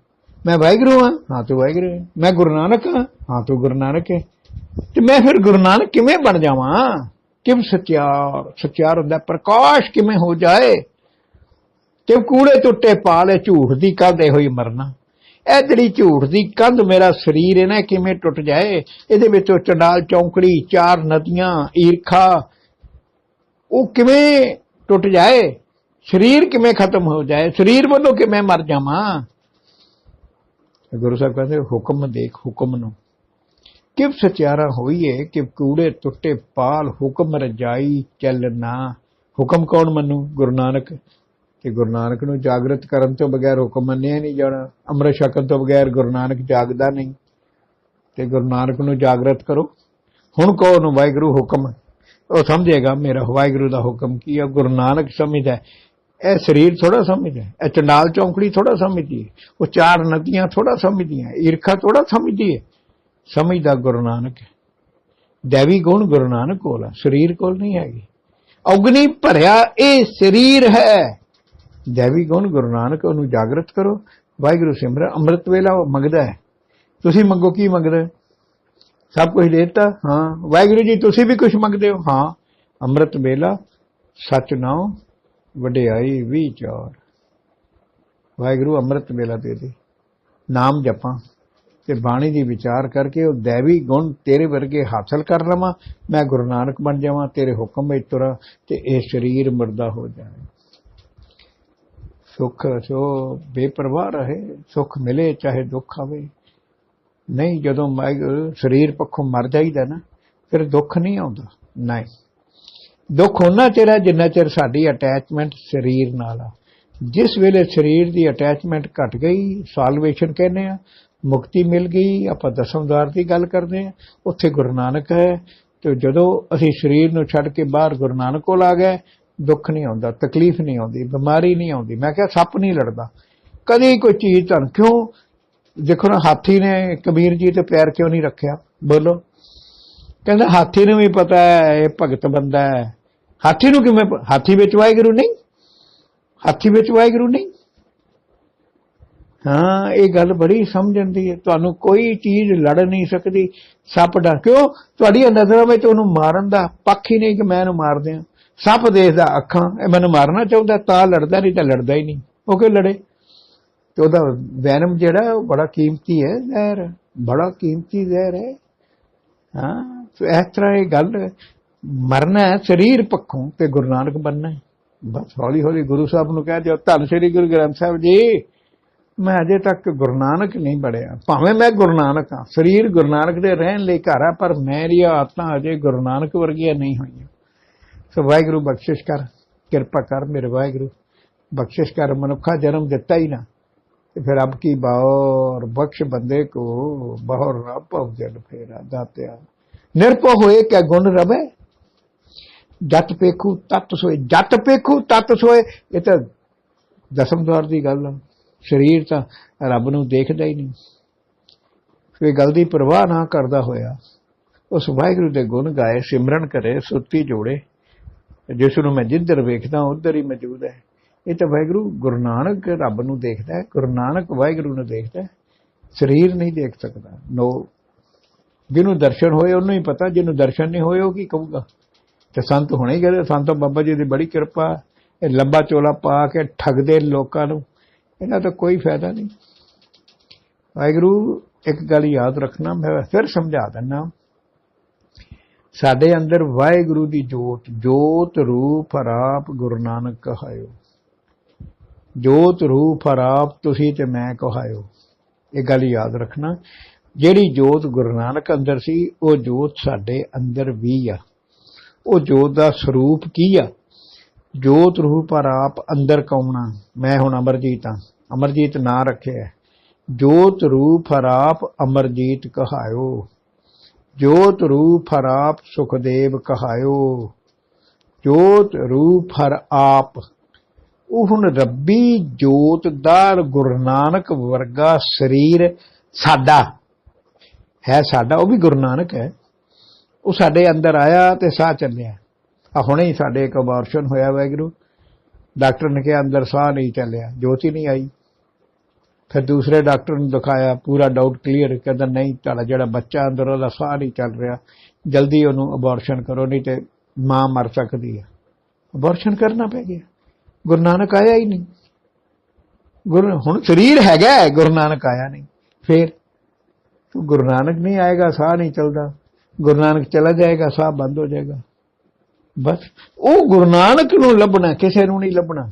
ਮੈਂ ਵਾਹਿਗੁਰੂ ਹਾਂ ਹਾਂ ਤੂੰ ਵਾਹਿਗੁਰੂ ਹੈ। ਮੈਂ ਗੁਰੂ ਨਾਨਕ ਹਾਂ ਹਾਂ ਤੂੰ ਗੁਰੂ ਨਾਨਕ ਹੈ। ਤੇ ਮੈਂ ਫਿਰ ਗੁਰੂ ਨਾਨਕ ਕਿਵੇਂ ਬਣ ਜਾਵਾਂ? ਕਿਵ ਸਚਿਆਰ ਸਚਿਆਰ ਹੁੰਦਾ, ਪ੍ਰਕਾਸ਼ ਕਿਵੇਂ ਹੋ ਜਾਏ? ਕਿ ਕੂੜੇ ਟੁੱਟੇ ਪਾ ਪਾਲੇ ਝੂਠ ਦੀ ਕੰਧ ਇਹੋ ਹੀ ਮਰਨਾ। ਇਹ ਜਿਹੜੀ ਝੂਠ ਦੀ ਕੰਧ ਮੇਰਾ ਸਰੀਰ ਹੈ ਨਾ ਕਿਵੇਂ ਟੁੱਟ ਜਾਏ? ਇਹਦੇ ਵਿੱਚੋਂ ਚੰਡਾਲ, ਚੌਂਕੜੀ, ਚਾਰ ਨਦੀਆਂ, ਈਰਖਾ, ਉਹ ਕਿਵੇਂ ਟੁੱਟ ਜਾਏ? ਸਰੀਰ ਕਿਵੇਂ ਖਤਮ ਹੋ ਜਾਏ? ਸਰੀਰ ਵੱਲੋਂ ਕਿਵੇਂ ਮਰ ਜਾਵਾਂ? ਗੁਰੂ ਸਾਹਿਬ ਕਹਿੰਦੇ, ਹੁਕਮ ਦੇਖ, ਹੁਕਮ ਨੂੰ ਕਿਵ ਸਚਿਆਰਾ ਹੋਈਏ ਕਿ ਕੂੜੇ ਟੁੱਟੇ ਪਾਲ ਹੁਕਮ ਰਜਾਈ ਚੱਲਣਾ ਹੁਕਮ ਕੌਣ ਮੰਨੂ? ਗੁਰੂ ਨਾਨਕ। ਤੇ ਗੁਰੂ ਨਾਨਕ ਨੂੰ ਜਾਗਰਤ ਕਰਨ ਤੋਂ ਬਗੈਰ ਹੁਕਮ ਮੰਨਿਆ ਨਹੀਂ ਜਾਣਾ। ਅੰਮ੍ਰਿਤ ਛਕਣ ਤੋਂ ਬਗੈਰ ਗੁਰੂ ਨਾਨਕ ਜਾਗਦਾ ਨਹੀਂ। ਤੇ ਗੁਰੂ ਨਾਨਕ ਨੂੰ ਜਾਗਰਤ ਕਰੋ। ਹੁਣ ਕਹੋ ਨੂੰ ਵਾਹਿਗੁਰੂ ਹੁਕਮ? ਉਹ ਸਮਝੇਗਾ, ਮੇਰਾ ਵਾਹਿਗੁਰੂ ਦਾ ਹੁਕਮ ਕੀ ਹੈ ਗੁਰੂ ਨਾਨਕ ਸਮਝਦਾ ਇਹ ਸਰੀਰ ਥੋੜਾ ਸਮਝਦਾ ਇਹ ਚੰਡਾਲ ਚੌਂਕੜੀ ਥੋੜਾ ਸਮਝਦੀ ਹੈ। ਉਹ ਚਾਰ ਨਦੀਆਂ ਥੋੜਾ ਸਮਝਦੀਆਂ ਈਰਖਾ ਥੋੜਾ ਸਮਝਦੀ ਹੈ। ਸਮਝਦਾ ਗੁਰੂ ਨਾਨਕ ਹੈ। ਦੇਵੀ ਗੁਣ ਗੁਰੂ ਨਾਨਕ ਕੋਲ ਆ, ਸਰੀਰ ਕੋਲ ਨਹੀਂ ਹੈਗੀ। ਅਗਨੀ ਭਰਿਆ ਇਹ ਸਰੀਰ ਹੈ। ਦੇਵੀ ਗੁਣ ਗੁਰੂ ਨਾਨਕ, ਉਹਨੂੰ ਜਾਗਰਤ ਕਰੋ। ਵਾਹਿਗੁਰੂ ਸਿਮਰਨ, ਅੰਮ੍ਰਿਤ ਵੇਲਾ ਉਹ ਮੰਗਦਾ ਹੈ। ਤੁਸੀਂ ਮੰਗੋ, ਕੀ ਮੰਗਦੇ? ਹੋ? ਸਭ ਕੁਝ ਦੇਤਾ? ਹਾਂ। ਵਾਹਿਗੁਰੂ ਜੀ, ਤੁਸੀਂ ਵੀ ਕੁਝ ਮੰਗਦੇ ਹੋ? ਹਾਂ। ਅੰਮ੍ਰਿਤ ਵੇਲਾ, ਸਚ ਨਾਉ, ਵਡਿਆਈ ਵਿਚਾਰ ਵਾਹਿਗੁਰੂ ਅੰਮ੍ਰਿਤ ਵੇਲਾ ਦੇ ਦੇ। ਨਾਮ ਜਪਾਂ। ਤੇ ਬਾਣੀ ਦੀ ਵਿਚਾਰ ਕਰਕੇ ਉਹ ਦੇਵੀ ਗੁਣ ਤੇਰੇ ਵਰਗੇ ਹਾਸਲ ਕਰ ਲਵਾਂ, ਮੈਂ ਗੁਰੂ ਨਾਨਕ ਬਣ ਜਾਵਾਂ, ਤੇਰੇ ਹੁਕਮ ਵਿੱਚ ਤੁਰਾਂ ਤੇ ਇਹ ਸਰੀਰ ਮਰਦਾ ਹੋ ਜਾਏ ਸੁਖ ਸੋ ਬੇਪਰਵਾਹ ਰਹੇ, ਸੁਖ ਮਿਲੇ ਚਾਹੇ ਦੁੱਖ ਆਵੇ। ਨਹੀਂ, ਜਦੋਂ ਵਾਹਿਗੁਰੂ ਸਰੀਰ ਪੱਖੋਂ ਮਰ ਜਾਈਦਾ ਨਾ, ਫਿਰ ਦੁੱਖ ਨਹੀਂ ਆਉਂਦਾ, ਨਹੀਂ। ਦੁੱਖ ਉਹਨਾਂ ਚਿਰ ਹੈ ਜਿੰਨਾ ਚਿਰ ਸਾਡੀ ਅਟੈਚਮੈਂਟ ਸਰੀਰ ਨਾਲ ਆ। ਜਿਸ ਵੇਲੇ ਸਰੀਰ ਦੀ ਅਟੈਚਮੈਂਟ ਘਟ ਗਈ ਸਾਲਵੇਸ਼ਨ ਕਹਿੰਦੇ ਆ ਮੁਕਤੀ ਮਿਲ ਗਈ, ਆਪਾਂ ਦਸਮ ਦਵਾਰ ਦੀ ਗੱਲ ਕਰਦੇ ਆ ਉੱਥੇ ਗੁਰੂ ਨਾਨਕ ਹੈ, ਤੇ ਜਦੋਂ ਅਸੀਂ ਸਰੀਰ ਨੂੰ ਛੱਡ ਕੇ ਬਾਹਰ ਗੁਰੂ ਨਾਨਕ ਕੋਲ ਆ ਗਏ, ਦੁੱਖ ਨਹੀਂ ਆਉਂਦਾ, ਤਕਲੀਫ ਨਹੀਂ ਆਉਂਦੀ, ਬਿਮਾਰੀ ਨਹੀਂ ਆਉਂਦੀ, ਮੈਂ ਕਿਹਾ ਸੱਪ ਨਹੀਂ ਲੜਦਾ। ਕਦੇ ਕੋਈ ਚੀਜ਼ ਤੁਹਾਨੂੰ ਕਿਉਂ? ਦੇਖੋ ਨਾ, ਹਾਥੀ ਨੇ ਕਬੀਰ ਜੀ ਤੇ ਪੈਰ ਕਿਉਂ ਨਹੀਂ ਰੱਖਿਆ? ਬੋਲੋ। ਕਹਿੰਦਾ, ਹਾਥੀ ਨੂੰ ਵੀ ਪਤਾ ਹੈ, ਇਹ ਭਗਤ ਬੰਦਾ ਹੈ। ਹਾਥੀ ਨੂੰ ਕਿਵੇਂ ਹਾਥੀ ਵਿੱਚ ਵਾਹਿਗੁਰੂ ਨਹੀਂ? ਹਾਥੀ ਵਿੱਚ ਵਾਹਿਗੁਰੂ ਨਹੀਂ? ਹਾਂ, ਇਹ ਗੱਲ ਬੜੀ ਸਮਝਣ ਦੀ ਹੈ। ਤੁਹਾਨੂੰ ਕੋਈ ਚੀਜ਼ ਲੜ ਨਹੀਂ ਸਕਦੀ। ਸੱਪ ਡਰ ਕਿਉਂ? ਤੁਹਾਡੀ ਨਜ਼ਰਾਂ ਵਿੱਚ ਉਹਨੂੰ ਮਾਰਨ ਦਾ ਪੱਖ ਹੀ ਨਹੀਂ ਕਿ ਮੈਂ ਇਹਨੂੰ ਮਾਰ ਦਿਆਂ। ਸੱਪ ਦੇਖਦਾ ਅੱਖਾਂ, ਇਹ ਮੈਨੂੰ ਮਾਰਨਾ ਚਾਹੁੰਦਾ, ਤਾਂ ਲੜਦਾ ਨਹੀਂ ਤਾਂ ਲੜਦਾ ਹੀ ਨਹੀਂ। ਉਹ ਕਿਉਂ ਲੜੇ? ਤੇ ਉਹਦਾ ਵੈਨਮ ਜਿਹੜਾ, ਉਹ ਬੜਾ ਕੀਮਤੀ ਹੈ, ਜ਼ਹਿਰ। ਬੜਾ ਕੀਮਤੀ ਜ਼ਹਿਰ ਹੈ। ਹਾਂ ਸੋ ਇਸ ਤਰ੍ਹਾਂ ਇਹ ਗੱਲ ਮਰਨਾ ਹੈ, ਸਰੀਰ ਪੱਖੋਂ ਤੇ ਗੁਰੂ ਨਾਨਕ ਬਣਨਾ ਬਸ ਹੌਲੀ ਹੌਲੀ ਗੁਰੂ ਸਾਹਿਬ ਨੂੰ ਕਹਿ ਦਿਓ, ਧੰਨ ਸ੍ਰੀ ਗੁਰੂ ਗ੍ਰੰਥ ਸਾਹਿਬ ਜੀ। ਮੈਂ ਅਜੇ ਤੱਕ ਗੁਰੂ ਨਾਨਕ ਨਹੀਂ ਬੜਿਆ ਭਾਵੇਂ ਮੈਂ ਗੁਰੂ ਨਾਨਕ ਹਾਂ, ਸਰੀਰ ਗੁਰੂ ਨਾਨਕ ਦੇ ਰਹਿਣ ਲਈ ਘਰ ਆ, ਪਰ ਮੇਰੀਆਂ ਆਤਮਾ ਅਜੇ ਗੁਰੂ ਨਾਨਕ ਵਰਗੀਆਂ ਨਹੀਂ ਹੋਈਆਂ। ਸੋ ਵਾਹਿਗੁਰੂ ਬਖਸ਼ਿਸ਼ ਕਰ, ਕਿਰਪਾ ਕਰ ਮੇਰੇ ਵਾਹਿਗੁਰੂ। ਬਖਸ਼ਿਸ਼ ਕਰ, ਮਨੁੱਖਾ ਜਨਮ ਦਿੱਤਾ ਹੀ ਨਾ। ਤੇ ਫਿਰ ਅਬ ਕੀ ਬਾਰ ਬਖਸ਼ ਬੰਦੇ ਕੋ ਬਹੁਰ ਰੱਬ ਜਨ ਫੇਰਾ ਦਾਤਿਆ। ਨਿਰਭਉ ਹੋਏ ਕੈ ਗੁਣ ਰਵੇ ਜਤ ਪੇਖੂ ਤਤ ਸੋਏ ਜਤ ਪੇਖੂ ਤਤ ਸੋਏ। ਇਹ ਤਾਂ ਦਸਮ ਦਵਾਰ ਦੀ ਗੱਲ ਆ। ਸਰੀਰ ਤਾਂ ਰੱਬ ਨੂੰ ਦੇਖਦਾ ਹੀ ਨਹੀਂ। ਫਿਰ ਇਹ ਗੱਲ ਦੀ ਪਰਵਾਹ ਨਾ ਕਰਦਾ ਹੋਇਆ, ਉਸ ਵਾਹਿਗੁਰੂ ਦੇ ਗੁਣ ਗਾਏ, ਸਿਮਰਨ ਕਰੇ, ਸੁੱਤੀ ਜੋੜੇ। ਜਿਸ ਨੂੰ ਮੈਂ ਜਿੱਧਰ ਵੇਖਦਾ, ਉਧਰ ਹੀ ਮੌਜੂਦ ਹੈ। ਇਹ ਤਾਂ ਵਾਹਿਗੁਰੂ ਗੁਰੂ ਨਾਨਕ ਰੱਬ ਨੂੰ ਦੇਖਦਾ ਹੈ, ਗੁਰੂ ਨਾਨਕ ਵਾਹਿਗੁਰੂ ਨੂੰ ਦੇਖਦਾ ਸਰੀਰ ਨਹੀਂ ਦੇਖ ਸਕਦਾ। ਨੋ, ਜਿਹਨੂੰ ਦਰਸ਼ਨ ਹੋਏ, ਉਹਨੂੰ ਹੀ ਪਤਾ, ਜਿਹਨੂੰ ਦਰਸ਼ਨ ਨਹੀਂ ਹੋਏ, ਉਹ ਕੀ ਕਹੂਗਾ? ਤੇ ਸੰਤ ਹੋਣੇ ਹੀ ਕਹਿੰਦੇ, ਸੰਤ ਬਾਬਾ ਜੀ ਦੀ ਬੜੀ ਕਿਰਪਾ ਇਹ ਲੰਬਾ ਚੋਲਾ ਪਾ ਕੇ ਠੱਗਦੇ ਲੋਕਾਂ ਨੂੰ। ਇਹਨਾਂ ਦਾ ਕੋਈ ਫਾਇਦਾ ਨਹੀਂ। ਵਾਹਿਗੁਰੂ, ਇੱਕ ਗੱਲ ਯਾਦ ਰੱਖਣਾ, ਮੈਂ ਫਿਰ ਸਮਝਾ ਦਿੰਦਾ ਸਾਡੇ ਅੰਦਰ ਵਾਹਿਗੁਰੂ ਦੀ ਜੋਤ ਜੋਤ ਰੂਪ ਹਰਾਪ ਗੁਰੂ ਨਾਨਕ ਕਹਾਇਓ। ਜੋਤ ਰੂਪ ਹਰਾਪ ਤੁਸੀਂ ਤੇ ਮੈਂ ਕਹਾਇਓ। ਇਹ ਗੱਲ ਯਾਦ ਰੱਖਣਾ। ਜਿਹੜੀ ਜੋਤ ਗੁਰੂ ਨਾਨਕ ਅੰਦਰ ਸੀ, ਉਹ ਜੋਤ ਸਾਡੇ ਅੰਦਰ ਵੀ ਆ। ਉਹ ਜੋਤ ਦਾ ਸਰੂਪ ਕੀ ਆ? ਜੋਤ ਰੂਪ ਹਰਾਪ ਅੰਦਰ ਕੌਣਾ ਮੈਂ ਹੁਣ ਅਮਰਜੀਤ ਹਾਂ ਅਮਰਜੀਤ ਨਾਂ ਰੱਖਿਆ ਹੈ। ਜੋਤ ਰੂਪ ਹਰਾਪ ਅਮਰਜੀਤ ਕਹਾਇਓ। ਜੋਤ ਰੂਪ ਹਰਾਪ ਸੁਖਦੇਵ ਕਹਾਇਓ। ਜੋਤ ਰੂਪ ਹਰ ਆਪ। ਉਹ ਹੁਣ ਰੱਬੀ ਜੋਤ ਦਾ ਗੁਰੂ ਨਾਨਕ ਵਰਗਾ ਸਰੀਰ ਸਾਡਾ ਹੈ ਸਾਡਾ, ਉਹ ਵੀ ਗੁਰੂ ਨਾਨਕ ਹੈ। ਉਹ ਸਾਡੇ ਅੰਦਰ ਆਇਆ ਤੇ ਸਾਹ ਚੱਲਿਆ। ਆ ਹੁਣੇ ਹੀ ਸਾਡੇ ਇੱਕ ਅਬੋਰਸ਼ਨ ਹੋਇਆ ਵੈਗਰੂ ਡਾਕਟਰ ਨੇ ਕਿਹਾ ਅੰਦਰ ਸਾਹ ਨਹੀਂ ਚੱਲਿਆ, ਜੋਤ ਹੀ ਨਹੀਂ ਆਈ। ਫਿਰ ਦੂਸਰੇ ਡਾਕਟਰ ਨੂੰ ਦਿਖਾਇਆ ਪੂਰਾ ਡਾਊਟ ਕਲੀਅਰ ਕਹਿੰਦਾ ਨਹੀਂ ਤੁਹਾਡਾ ਜਿਹੜਾ ਬੱਚਾ ਅੰਦਰ ਉਹਦਾ ਸਾਹ ਨਹੀਂ ਚੱਲ ਰਿਹਾ। ਜਲਦੀ ਉਹਨੂੰ ਅਬੋਰਸ਼ਨ ਕਰੋ ਨਹੀਂ ਤੇ ਮਾਂ ਮਰ ਸਕਦੀ ਹੈ ਅਬੋਰਸ਼ਨ ਕਰਨਾ ਪੈ ਗਿਆ। ਗੁਰੂ ਨਾਨਕ ਆਇਆ ਹੀ ਨਹੀਂ। ਗੁਰੂ ਹੁਣ ਸਰੀਰ ਹੈਗਾ ਹੈ, ਗੁਰੂ ਨਾਨਕ ਆਇਆ ਨਹੀਂ। ਫਿਰ ਗੁਰੂ ਨਾਨਕ ਨਹੀਂ ਆਏਗਾ ਸਾਹ ਨਹੀਂ ਚੱਲਦਾ। ਗੁਰੂ ਨਾਨਕ ਚਲਾ ਜਾਏਗਾ ਸਾਹ ਬੰਦ ਹੋ ਜਾਏਗਾ। ਬਸ ਉਹ ਗੁਰੂ ਨਾਨਕ ਨੂੰ ਲੱਭਣਾ ਕਿਸੇ ਨੂੰ ਨਹੀਂ ਲੱਭਣਾ।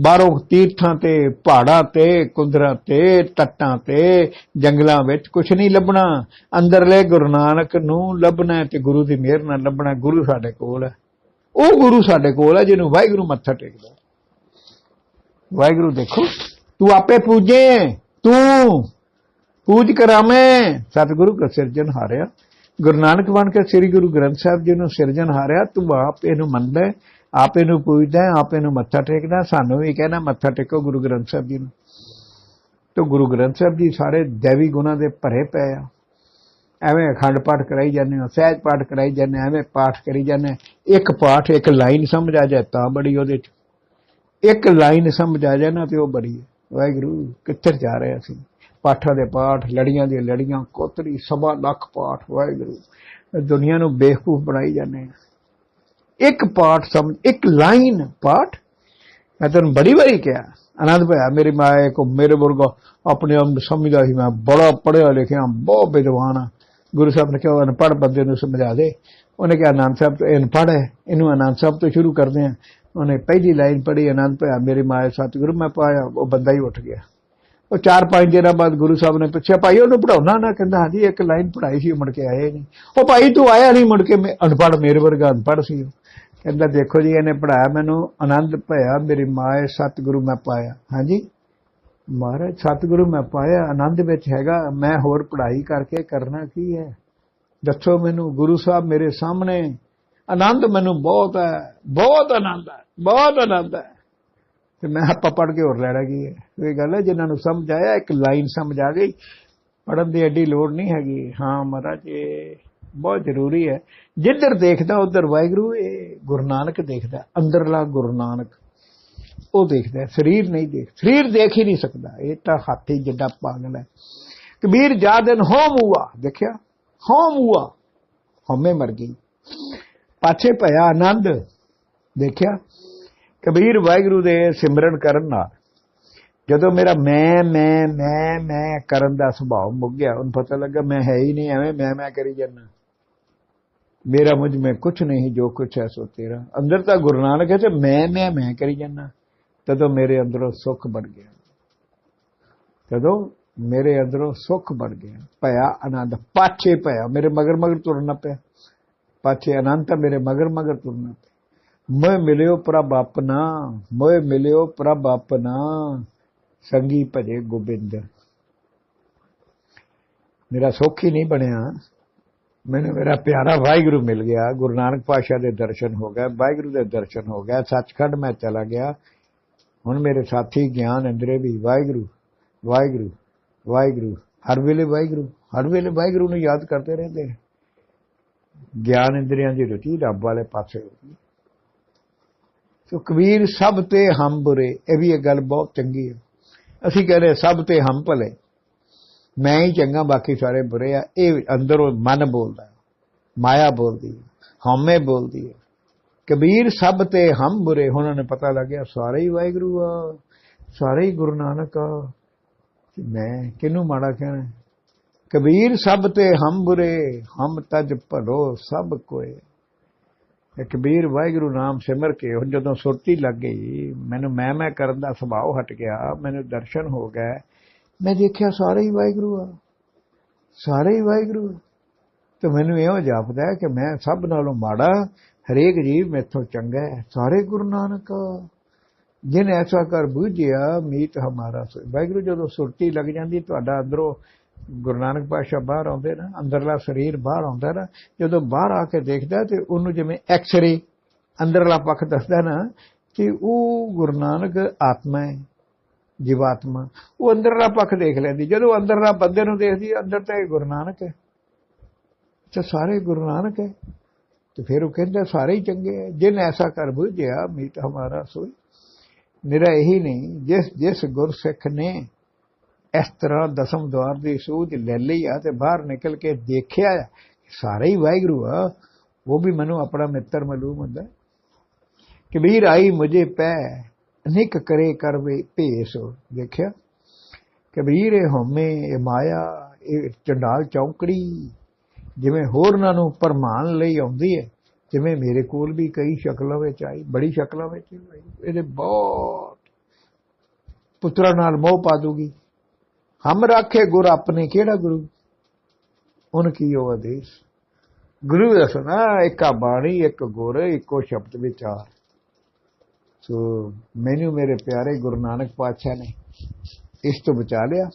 ਬਾਹਰੋਂ ਤੀਰਥਾਂ ਤੇ, ਪਹਾੜਾਂ ਤੇ ਕੁੰਦਰਾਂ ਤੇ, ਤੱਟਾਂ ਤੇ, ਜੰਗਲਾਂ ਵਿੱਚ ਕੁਝ ਨਹੀਂ ਲੱਭਣਾ। ਅੰਦਰਲੇ ਗੁਰੂ ਨਾਨਕ ਨੂੰ ਲੱਭਣਾ ਤੇ ਗੁਰੂ ਦੀ ਮਿਹਰ ਨਾਲ ਲੱਭਣਾ ਗੁਰੂ ਸਾਡੇ ਕੋਲ ਹੈ। ਉਹ ਗੁਰੂ ਸਾਡੇ ਕੋਲ ਹੈ ਜਿਹਨੂੰ ਵਾਹਿਗੁਰੂ ਮੱਥਾ ਟੇਕਦਾ ਵਾਹਿਗੁਰੂ ਦੇਖੋ, ਤੂੰ ਆਪੇ ਪੂਜੇ ਤੂੰ ਪੂਜ ਕਰਾਵੇਂ ਸਤਿਗੁਰੂ ਕਾ ਸਿਰਜਣ ਹਾਰਿਆ। ਗੁਰੂ ਨਾਨਕ ਬਣ ਕੇ ਸ੍ਰੀ ਗੁਰੂ ਗ੍ਰੰਥ ਸਾਹਿਬ ਜੀ ਨੂੰ ਸਿਰਜਣ ਹਾਰਿਆ। ਤੂੰ ਆਪ ਇਹਨੂੰ ਮੰਨਦਾ ਆਪੇ ਨੂੰ ਪੂਜਦਾ ਆਪੇ ਨੂੰ ਮੱਥਾ ਟੇਕਦਾ, ਸਾਨੂੰ ਵੀ ਕਹਿਣਾ ਮੱਥਾ ਟੇਕੋ ਗੁਰੂ ਗ੍ਰੰਥ ਸਾਹਿਬ ਜੀ ਨੂੰ। ਤੇ ਗੁਰੂ ਗ੍ਰੰਥ ਸਾਹਿਬ ਜੀ ਸਾਰੇ ਦੇਵੀ ਗੁਣਾਂ ਦੇ ਭਰੇ ਪਏ ਆ। ਐਵੇਂ ਅਖੰਡ ਪਾਠ ਕਰਾਈ ਜਾਂਦੇ ਹੋ, ਸਹਿਜ ਪਾਠ ਕਰਾਈ ਜਾਂਦੇ ਐਵੇਂ ਪਾਠ ਕਰੀ ਜਾਂਦੇ ਇੱਕ ਪਾਠ, ਇੱਕ ਲਾਈਨ ਸਮਝ ਆ ਜਾਏ ਤਾਂ ਬੜੀ ਉਹਦੇ ਚ। ਇੱਕ ਲਾਈਨ ਸਮਝ ਆ ਜਾਏ ਨਾ ਤੇ ਉਹ ਬੜੀ ਹੈ। ਵਾਹਿਗੁਰੂ, ਕਿੱਥੇ ਜਾ ਰਹੇ ਅਸੀਂ? ਪਾਠਾਂ ਦੇ ਪਾਠ, ਲੜੀਆਂ ਦੀਆਂ ਲੜੀਆਂ, ਕੋਤਰੀ, ਸਵਾ ਲੱਖ ਪਾਠ, ਵਾਹਿਗੁਰੂ। ਦੁਨੀਆ ਨੂੰ ਬੇਵਕੂਫ ਬਣਾਈ ਜਾਂਦੇ ਆ। ਇੱਕ ਪਾਠ ਸਮਝ, ਇੱਕ ਲਾਈਨ ਪਾਠ। ਮੈਂ ਤੈਨੂੰ ਬੜੀ ਵਾਰੀ ਕਿਹਾ ਆਨੰਦ ਭਇਆ, ਮੇਰੀ ਮਾਏ ਕੋ ਮੇਰੇ ਵਰਗਾ ਆਪਣੇ ਆਪ ਨੂੰ ਸਮਝਦਾ ਸੀ, ਮੈਂ ਬੜਾ ਪੜਿਆ ਲਿਖਿਆ, ਬਹੁਤ ਵਿਦਵਾਨ ਆ। ਗੁਰੂ ਸਾਹਿਬ ਨੇ ਕਿਹਾ ਅਨਪੜ੍ਹ ਬੰਦੇ ਨੂੰ ਸਮਝਾ ਦੇ। ਉਹਨੇ ਕਿਹਾ ਆਨੰਦ ਸਾਹਿਬ ਤੋਂ ਅਨਪੜ੍ਹ ਹੈ, ਇਹਨੂੰ ਆਨੰਦ ਸਾਹਿਬ ਤੋਂ ਸ਼ੁਰੂ ਕਰਦੇ ਆ ਉਹਨੇ ਪਹਿਲੀ ਲਾਈਨ ਪੜ੍ਹੀ ਆਨੰਦ ਭਇਆ, ਮੇਰੀ ਮਾਏ ਸਤਿਗੁਰੂ, ਮੈਂ ਪਾਇਆ, ਉਹ ਬੰਦਾ ਹੀ ਉੱਠ ਗਿਆ। ਉਹ ਚਾਰ ਪੰਜ ਦਿਨਾਂ ਬਾਅਦ ਗੁਰੂ ਸਾਹਿਬ ਨੇ ਪੁੱਛਿਆ, ਭਾਈ, ਉਹਨੂੰ ਪੜਾਉਣਾ ਨਾ? ਕਹਿੰਦਾ, ਹਾਂਜੀ, ਇੱਕ ਲਾਈਨ ਪੜਾਈ ਸੀ, ਮੁੜ ਕੇ ਆਏ ਨਹੀਂ। ਉਹ ਭਾਈ, ਤੂੰ ਆਇਆ ਨਹੀਂ, ਮੁੜ ਕੇ ਮੈਂ ਅਨਪੜ੍ਹ, ਮੇਰੇ ਵਰਗਾ ਅਨਪੜ੍ਹ ਸੀ ਉਹ। ਕਹਿੰਦਾ, ਦੇਖੋ ਜੀ, ਇਹਨੇ ਪੜਾਇਆ ਮੈਨੂੰ ਆਨੰਦ ਭਇਆ, ਮੇਰੀ ਮਾਏ ਸਤਿਗੁਰੂ ਮੈਂ ਪਾਇਆ। ਹਾਂਜੀ? ਮਹਾਰਾਜ, ਸਤਿਗੁਰੂ ਮੈਂ ਪਾਇਆ, ਆਨੰਦ ਵਿੱਚ ਹੈਗਾ, ਮੈਂ ਹੋਰ ਪੜ੍ਹਾਈ ਕਰਕੇ ਕਰਨਾ ਕੀ ਹੈ? ਦੱਸੋ ਮੈਨੂੰ, ਗੁਰੂ ਸਾਹਿਬ ਮੇਰੇ ਸਾਹਮਣੇ, ਆਨੰਦ ਮੈਨੂੰ ਬਹੁਤ ਹੈ, ਬਹੁਤ ਆਨੰਦ ਹੈ, ਬਹੁਤ ਆਨੰਦ ਹੈ। ਤੇ ਮੈਂ ਆਪਾਂ ਪੜ੍ਹ ਕੇ ਹੋਰ ਲੈਣਾ ਕੀ ਹੈ। ਇਹ ਗੱਲ ਹੈ, ਜਿਨ੍ਹਾਂ ਨੂੰ ਸਮਝ ਆਇਆ, ਇੱਕ ਲਾਈਨ ਸਮਝ ਆ ਗਈ। ਪੜਨ ਦੀ ਐਡੀ ਲੋੜ ਨਹੀਂ ਹੈਗੀ। ਹਾਂ ਮਹਾਰਾਜ, ਇਹ ਬਹੁਤ ਜ਼ਰੂਰੀ ਹੈ। ਜਿੱਧਰ ਦੇਖਦਾ, ਉਧਰ ਵਾਹਿਗੁਰੂ ਇਹ ਗੁਰੂ ਨਾਨਕ ਦੇਖਦਾ, ਅੰਦਰਲਾ ਗੁਰੂ ਨਾਨਕ, ਉਹ ਦੇਖਦਾ, ਸਰੀਰ ਨਹੀਂ ਦੇਖ, ਸਰੀਰ ਦੇਖ ਹੀ ਨਹੀਂ ਸਕਦਾ। ਇਹ ਤਾਂ ਹਾਥੀ ਜਿੱਡਾ ਪਾਗਲ ਹੈ। ਕਬੀਰ ਜਾ ਦਿਨ ਹੋਮ ਹੁਆ ਦੇਖਿਆ? ਹੋਮ ਹੁਆ ਹਉਮੈ ਮਰ ਗਈ। ਪਾਛੇ ਭਇਆ ਆਨੰਦ, ਦੇਖਿਆ? ਕਬੀਰ ਵਾਹਿਗੁਰੂ ਦੇ ਸਿਮਰਨ ਕਰਨ ਨਾਲ, ਜਦੋਂ ਮੇਰਾ ਮੈਂ ਮੈਂ ਮੈਂ ਮੈਂ ਕਰਨ ਦਾ ਸੁਭਾਅ ਮੁੱਕ ਗਿਆ, ਉਹਨੂੰ ਪਤਾ ਲੱਗਾ ਮੈਂ ਹੈ ਹੀ ਨਹੀਂ, ਐਵੇਂ ਮੈਂ ਮੈਂ ਕਰੀ ਜਾਂਦਾ। ਮੇਰਾ ਮੁਝ ਮੈਂ ਕੁਛ ਨਹੀਂ, ਜੋ ਕੁਛ ਹੈ ਸੋ ਤੇਰਾ। ਅੰਦਰ ਤਾਂ ਗੁਰੂ ਨਾਨਕ ਹੈ ਤੇ ਮੈਂ ਮੈਂ ਮੈਂ ਕਰੀ ਜਾਂਦਾ। ਤਦੋਂ ਮੇਰੇ ਅੰਦਰੋਂ ਸੁੱਖ ਬਣ ਗਿਆ। ਤਦੋਂ ਮੇਰੇ ਅੰਦਰੋਂ ਸੁੱਖ ਬਣ ਗਿਆ। ਭਇਆ ਆਨੰਦ ਪਾਛੇ ਭਇਆ, ਮੇਰੇ ਮਗਰ ਮਗਰ ਤੁਰਨਾ ਪਿਆ। ਪਾਛੇ ਆਨੰਦ ਤਾਂ ਮੇਰੇ ਮਗਰ ਮਗਰ ਤੁਰਨਾ ਪਿਆ। ਮੋਏ ਮਿਲਿਓ ਪ੍ਰਭ ਆਪਣਾ, ਮੋਏ ਮਿਲਿਓ ਪ੍ਰਭ ਆਪਣਾ। ਸੰਗੀ ਭਜੇ ਗੋਬਿੰਦ। ਮੇਰਾ ਸੁੱਖ ਹੀ ਨਹੀਂ ਬਣਿਆ। ਮੈਨੂੰ ਮੇਰਾ ਪਿਆਰਾ ਵਾਹਿਗੁਰੂ ਮਿਲ ਗਿਆ, ਗੁਰੂ ਨਾਨਕ ਪਾਤਸ਼ਾਹ ਦੇ ਦਰਸ਼ਨ ਹੋ ਗਏ, ਵਾਹਿਗੁਰੂ ਦੇ ਦਰਸ਼ਨ ਹੋ ਗਏ, ਸੱਚਖੰਡ ਮੈਂ ਚਲਾ ਗਿਆ। ਹੁਣ ਮੇਰੇ ਸਾਥੀ ਗਿਆਨ ਇੰਦਰੇ ਵੀ ਵਾਹਿਗੁਰੂ ਵਾਹਿਗੁਰੂ ਵਾਹਿਗੁਰੂ, ਹਰ ਵੇਲੇ ਵਾਹਿਗੁਰੂ, ਹਰ ਵੇਲੇ ਵਾਹਿਗੁਰੂ ਨੂੰ ਯਾਦ ਕਰਦੇ ਰਹਿੰਦੇ ਨੇ। ਗਿਆਨ ਇੰਦਰੀਆਂ ਦੀ ਰੁਚੀ ਰੱਬ ਵਾਲੇ ਪਾਸੇ ਹੋ ਗਈ। ਸੋ ਕਬੀਰ ਸਭ ਤੇ ਹਮ ਬੁਰੇ ਇਹ ਵੀ ਇਹ ਗੱਲ ਬਹੁਤ ਚੰਗੀ ਹੈ। ਅਸੀਂ ਕਹਿੰਦੇ ਸਭ ਤੇ ਹਮ ਭਲੇ। ਮੈਂ ਹੀ ਚੰਗਾ, ਬਾਕੀ ਸਾਰੇ ਬੁਰੇ ਆ। ਇਹ ਅੰਦਰੋਂ ਮਨ ਬੋਲਦਾ ਮਾਇਆ ਬੋਲਦੀ ਹੈ, ਹਉਮੈ ਬੋਲਦੀ ਹੈ। ਕਬੀਰ ਸਭ ਤੇ ਹਮ ਬੁਰੇ, ਹੁਣ ਉਹਨੇ ਪਤਾ ਲੱਗਿਆ ਸਾਰੇ ਹੀ ਵਾਹਿਗੁਰੂ ਆ, ਸਾਰੇ ਹੀ ਗੁਰੂ ਨਾਨਕ ਆ। ਮੈਂ ਕਿਹਨੂੰ ਮਾੜਾ ਕਹਿਣਾ ਕਬੀਰ ਸਭ ਤੇ ਹਮ ਬੁਰੇ, ਹਮ ਤਜ ਭਲੋ ਸਭ ਕੋਏ। ਇਹ ਕਬੀਰ ਵਾਹਿਗੁਰੂ ਨਾਮ ਸਿਮਰ ਕੇ, ਹੁਣ ਜਦੋਂ ਸੁਰਤੀ ਲੱਗ ਗਈ, ਮੈਨੂੰ ਮੈਂ ਮੈਂ ਕਰਨ ਦਾ ਸੁਭਾਅ ਹਟ ਗਿਆ, ਮੈਨੂੰ ਦਰਸ਼ਨ ਹੋ ਗਏ ਮੈਂ ਦੇਖਿਆ ਸਾਰੇ ਹੀ ਵਾਹਿਗੁਰੂ ਆ। ਸਾਰੇ ਹੀ ਵਾਹਿਗੁਰੂ ਤੇ ਮੈਨੂੰ ਇਹੋ ਜਾਪਦਾ ਕਿ ਮੈਂ ਸਭ ਨਾਲੋਂ ਮਾੜਾ, ਹਰੇਕ ਜੀਵ ਮੈਥੋਂ ਚੰਗਾ ਹੈ। ਸਾਰੇ ਗੁਰੂ ਨਾਨਕ ਜਿਨ ਐਸਾ ਕਰ ਬੂਝਿਆ, ਮੀਤ ਹਮਾਰਾ ਸੋਈ ਵਾਹਿਗੁਰੂ, ਜਦੋਂ ਸੁਰਤੀ ਲੱਗ ਜਾਂਦੀ, ਤੁਹਾਡਾ ਅੰਦਰੋਂ ਗੁਰੂ ਨਾਨਕ ਪਾਤਸ਼ਾਹ ਬਾਹਰ ਆਉਂਦੇ ਨਾ, ਅੰਦਰਲਾ ਸਰੀਰ ਬਾਹਰ ਆਉਂਦਾ ਨਾ, ਜਦੋਂ ਬਾਹਰ ਆ ਕੇ ਦੇਖਦਾ ਤੇ ਉਹਨੂੰ ਜਿਵੇਂ ਐਕਸ-ਰੇ ਅੰਦਰਲਾ ਪੱਖ ਦੱਸਦਾ ਨਾ, ਕਿ ਉਹ ਗੁਰੂ ਨਾਨਕ ਆਤਮਾ ਹੈ। ਜੀਵਾਤਮਾ ਉਹ ਅੰਦਰਲਾ ਪੱਖ ਦੇਖ ਲੈਂਦੀ। ਜਦੋਂ ਅੰਦਰਲਾ ਬੰਦੇ ਨੂੰ ਦੇਖਦੀ ਅੰਦਰ ਤਾਂ ਇਹ ਗੁਰੂ ਨਾਨਕ ਹੈ। ਤੇ ਸਾਰੇ ਗੁਰੂ ਨਾਨਕ ਹੈ। ਤੇ ਫਿਰ ਉਹ ਕਹਿੰਦਾ ਸਾਰੇ ਹੀ ਚੰਗੇ ਹੈ। ਜਿਨ ਐਸਾ ਕਰ ਬੁਝਿਆ ਮੀਤ ਹਮਾਰਾ ਸੋਈ। ਮੇਰਾ ਇਹੀ ਨਹੀਂ ਜਿਸ ਜਿਸ ਗੁਰਸਿੱਖ ਨੇ ਇਸ ਤਰ੍ਹਾਂ ਦਸਮ ਦਵਾਰ ਦੀ ਸੂਝ ਲੈ ਲਈ ਆ ਤੇ ਬਾਹਰ ਨਿਕਲ ਕੇ ਦੇਖਿਆ ਆ, ਸਾਰੇ ਹੀ ਵਾਹਿਗੁਰੂ ਆ ਉਹ ਵੀ ਮੈਨੂੰ ਆਪਣਾ ਮਿੱਤਰ ਮਲੂਮ ਹੁੰਦਾ। ਹੈ। ਕਬੀਰ ਆਈ ਮੁਝੇ ਪੈ ਅਨੇਕ ਕਰੇ ਕਰਵੇ ਭੇਸ। ਦੇਖਿਆ ਕਬੀਰ ਇਹ ਹਉਮੈ, ਇਹ ਮਾਇਆ, ਇਹ ਚੰਡਾਲ ਚੌਂਕੜੀ, ਜਿਵੇਂ ਹੋਰਨਾਂ ਨੂੰ ਪਰਮਾਨ ਲਈ ਆਉਂਦੀ ਹੈ, ਜਿਵੇਂ ਮੇਰੇ ਕੋਲ ਵੀ ਕਈ ਸ਼ਕਲਾਂ ਵਿੱਚ ਆਈ, ਬੜੀ ਸ਼ਕਲਾਂ ਵਿੱਚ ਆਈ, ਇਹਦੇ ਬਹੁਤ ਪੁੱਤਰਾਂ ਨਾਲ ਮੋਹ ਪਾ ਦੂਗੀ। ਹਮ ਰੱਖੇ ਗੁਰ ਆਪਣੇ, ਕਿਹੜਾ ਗੁਰੂ? ਉਨ ਕੀ ਉਹ ਆਦੇਸ਼? ਗੁਰੂ ਦਸਣਾ ਇੱਕਾ ਬਾਣੀ, ਇੱਕ ਗੁਰ, ਇੱਕੋ ਸ਼ਬਦ ਵਿਚਾਰ ਸੋ ਮੈਨੂੰ ਮੇਰੇ ਪਿਆਰੇ ਗੁਰੂ ਨਾਨਕ ਪਾਤਸ਼ਾਹ ਨੇ ਇਸ ਤੋਂ ਬਚਾ ਲਿਆ।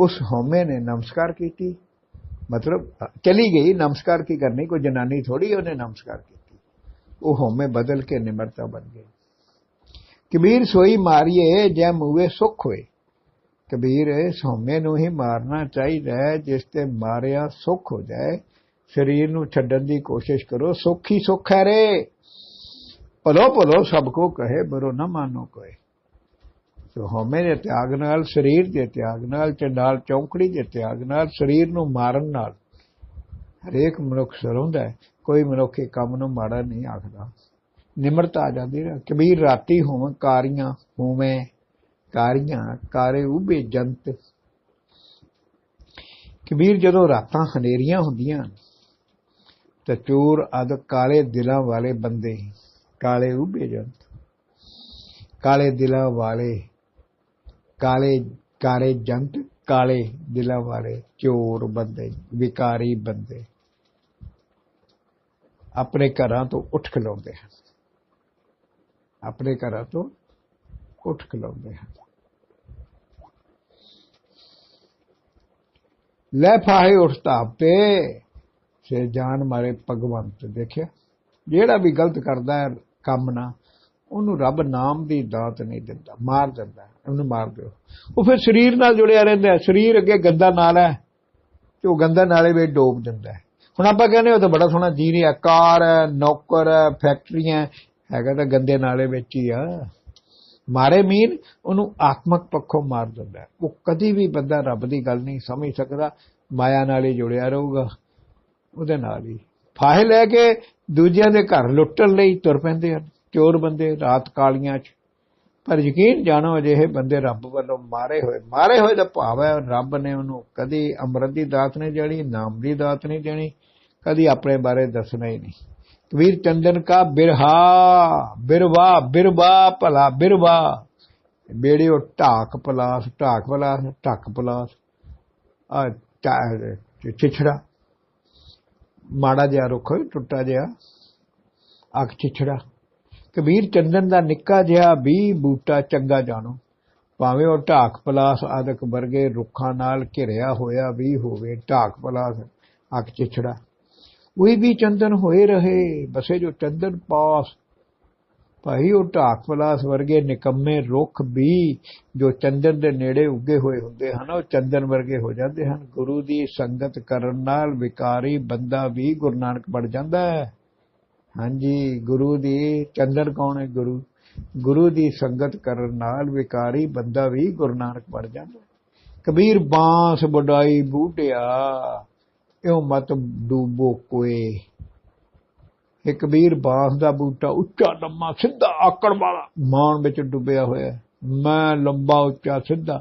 ਉਸ ਹਉਮੈ ਨੇ ਨਮਸਕਾਰ ਕੀਤੀ। ਮਤਲਬ, ਚਲੀ ਗਈ, ਨਮਸਕਾਰ ਕੀ ਕਰਨੀ, ਕੋਈ ਜਨਾਨੀ ਥੋੜੀ ਉਹਨੇ ਨਮਸਕਾਰ ਕੀਤੀ। ਉਹ ਹਉਮੈ ਬਦਲ ਕੇ ਨਿਮਰਤਾ ਬਣ ਗਈ। ਕਬੀਰ ਸੋਈ ਮਾਰੀਏ, ਜੈ ਮੂਵੇ ਸੁਖ ਹੋਏ। ਕਬੀਰ, ਇਸ ਹਉਮੈ ਨੂੰ ਹੀ ਮਾਰਨਾ ਚਾਹੀਦਾ ਜਿਸ ਤੇ ਮਾਰਿਆ ਸੁਖ ਹੋ ਜਾਏ। ਸਰੀਰ ਨੂੰ ਛੱਡਣ ਦੀ ਕੋਸ਼ਿਸ਼ ਕਰੋ, ਸੁਖ ਹੀ ਸੁਖ ਹੈ ਰੇ। ਭਲੋ ਭਲੋ ਸਭ ਕੋ ਕਹੇ, ਬਰੋ ਨਾ ਮਾਨੋ ਕੋਏ ਸੋ ਹਉਮੈ ਦੇ ਤਿਆਗ ਨਾਲ, ਸਰੀਰ ਦੇ ਤਿਆਗ ਨਾਲ ਚੰਡਾਲ ਚੌਂਕੜੀ ਦੇ ਤਿਆਗ ਨਾਲ, ਸਰੀਰ ਨੂੰ ਮਾਰਨ ਨਾਲ, ਹਰੇਕ ਮਨੁੱਖ ਸਰੋਂਦਾ ਹੈ। ਕੋਈ ਮਨੁੱਖ ਕੰਮ ਨੂੰ ਮਾੜਾ ਨਹੀਂ ਆਖਦਾ। ਨਿਮਰਤਾ ਆ ਜਾਂਦੀ ਹੈ ਕਬੀਰ ਰਾਤੀ ਹੋਵ, ਕਾਰੀਆਂ ਹੋਵੇਂ, ਕਾਰੀਆਂ ਕਾਰੇ ਉਬੇ ਜੰਤ। ਕਬੀਰ ਜਦੋਂ ਰਾਤਾਂ ਹਨੇਰੀਆਂ ਹੁੰਦੀਆਂ ਤੇ ਚੋਰ ਅਦ ਕਾਲੇ ਦਿਲਾਂ ਵਾਲੇ ਬੰਦੇ ਕਾਲੇ ਉਬੇ ਜੰਤ, ਕਾਲੇ ਦਿਲਾਂ ਵਾਲੇ, ਕਾਲੇ ਕਾਲੇ ਜੰਤ, ਕਾਲੇ ਦਿਲਾਂ ਵਾਲੇ ਚੋਰ ਬੰਦੇ, ਵਿਕਾਰੀ ਬੰਦੇ ਆਪਣੇ ਘਰਾਂ ਤੋਂ ਉੱਠ ਖਲੋਂਦੇ ਹਨ। ਆਪਣੇ ਘਰਾਂ ਤੋਂ ਉੱਠ ਖਲੋਂਦੇ ਹਨ। ਲੈ ਫਾਹੇ ਉੱਠਤਾ ਤੇ ਸੇ ਜਾਨ ਮਾਰੇ ਭਗਵੰਤ ਦੇਖਿਆ। ਜਿਹੜਾ ਵੀ ਗਲਤ ਕਰਦਾ ਹੈ ਕੰਮ ਨਾ, ਉਹਨੂੰ ਰੱਬ ਨਾਮ ਦੀ ਦਾਤ ਨਹੀਂ ਦਿੰਦਾ, ਮਾਰ ਦਿੰਦਾ, ਉਹਨੂੰ ਮਾਰ ਦਿਓ। ਉਹ ਫਿਰ ਸਰੀਰ ਨਾਲ ਜੁੜਿਆ ਰਹਿੰਦਾ ਸਰੀਰ ਅੱਗੇ ਗੰਦਾ ਨਾਲਾ ਹੈ, ਤੇ ਉਹ ਗੰਦਾ ਨਾਲੇ ਵਿੱਚ ਡੋਬ ਦਿੰਦਾ ਹੁਣ ਆਪਾਂ ਕਹਿੰਦੇ ਉਹ ਤਾਂ ਬੜਾ ਸੋਹਣਾ ਜੀ ਰਿਹਾ ਕਾਰ ਹੈ, ਨੌਕਰ ਹੈ ਫੈਕਟਰੀਆਂ ਹੈਗਾ ਤਾਂ ਗੰਦੇ ਨਾਲੇ ਵਿੱਚ ਹੀ ਆ। ਮਾਰੇ ਮੀਨ, ਉਹਨੂੰ ਆਤਮਕ ਪੱਖੋਂ ਮਾਰ ਦਿੰਦਾ ਉਹ ਕਦੀ ਵੀ ਬੰਦਾ ਰੱਬ ਦੀ ਗੱਲ ਨਹੀਂ ਸਮਝ ਸਕਦਾ, ਮਾਇਆ ਨਾਲ ਹੀ ਜੁੜਿਆ ਰਹੂਗਾ, ਉਹਦੇ ਨਾਲ ਹੀ। ਫਾਹੇ ਲੈ ਕੇ ਦੂਜਿਆਂ ਦੇ ਘਰ ਲੁੱਟਣ ਲਈ ਤੁਰ ਪੈਂਦੇ ਹਨ, ਚੋਰ ਬੰਦੇ ਰਾਤ ਕਾਲੀਆਂ 'ਚ। ਪਰ ਯਕੀਨ ਜਾਣੋ, ਅਜਿਹੇ ਬੰਦੇ ਰੱਬ ਵੱਲੋਂ ਮਾਰੇ ਹੋਏ ਮਾਰੇ ਹੋਏ ਦਾ ਭਾਵ ਹੈ, ਰੱਬ ਨੇ ਉਹਨੂੰ ਕਦੀ ਅੰਮ੍ਰਿਤ ਦੀ ਦਾਤ ਨਹੀਂ ਦੇਣੀ, ਨਾਮ ਦੀ ਦਾਤ ਨਹੀਂ ਦੇਣੀ, ਕਦੀ ਆਪਣੇ ਬਾਰੇ ਦੱਸਣਾ ਹੀ ਨਹੀਂ। ਕਬੀਰ ਚੰਦਨ ਕਾ ਬਿਰਹਾ, ਬਿਰਵਾ ਬਿਰਵਾ ਭਲਾ ਬਿਰਵਾ ਬੇੜਿਓ ਢਾਕ ਪਲਾਸ ਢਾਕ ਪਲਾਸ, ਢੱਕ ਪਲਾਸ। ਆ ਛਿਛੜਾ ਮਾੜਾ ਜਿਹਾ ਰੁੱਖ ਟੁੱਟਾ ਜਿਹਾ, ਅੱਖ ਚਿਛੜਾ। ਕਬੀਰ ਚੰਦਨ ਦਾ ਨਿੱਕਾ ਜਿਹਾ ਵੀ ਬੂਟਾ ਚੰਗਾ ਜਾਣੋ। ਭਾਵੇਂ ਉਹ ਢਾਕ ਪਲਾਸ ਆਦਿਕ ਵਰਗੇ ਰੁੱਖਾਂ ਨਾਲ ਘਿਰਿਆ ਹੋਇਆ ਵੀ ਹੋਵੇ, ਢਾਕ ਪਲਾਸ, ਅੱਖ ਛਿਛੜਾ ਉਹੀ ਵੀ ਚੰਦਨ ਹੋਏ ਰਹੇ, ਬਸੇ ਜੋ ਚੰਦਨ ਪਾਸ ਭਾਈ ਉਹ ਢਾਕ ਪਲਾਸ ਵਰਗੇ ਨਿਕੰਮੇ ਰੁੱਖ ਵੀ ਜੋ ਚੰਦਨ ਦੇ ਨੇੜੇ ਉੱਗੇ ਹੋਏ ਹੁੰਦੇ ਹਨ, ਉਹ ਚੰਦਨ ਵਰਗੇ ਹੋ ਜਾਂਦੇ ਹਨ। ਗੁਰੂ ਦੀ ਸੰਗਤ ਕਰਨ ਨਾਲ ਵਿਕਾਰੀ ਬੰਦਾ ਵੀ ਗੁਰੂ ਨਾਨਕ ਬਣ ਜਾਂਦਾ ਹੈ। ਹਾਂਜੀ, ਗੁਰੂ ਦੀ, ਚੰਦਨ ਕੌਣ ਹੈ ਗੁਰੂ? ਗੁਰੂ ਦੀ ਸੰਗਤ ਕਰਨ ਨਾਲ ਵਿਕਾਰੀ ਬੰਦਾ ਵੀ ਗੁਰੂ ਨਾਨਕ ਬਣ ਜਾਂਦਾ ਕਬੀਰ ਬਾਂਸ ਵਡਾਈ ਬੂਟਿਆ ਇਉ ਮਤ ਡੂਬੋ ਕੋਏ। ਇਹ ਕਬੀਰ ਬਾਂਸ ਦਾ ਬੂਟਾ ਉੱਚਾ ਲੰਮਾ ਸਿੱਧਾ ਆਕੜ ਵਾਲਾ ਮਾਣ ਵਿੱਚ ਡੁੱਬਿਆ ਹੋਇਆ ਮੈਂ ਲੰਬਾ, ਉੱਚਾ, ਸਿੱਧਾ।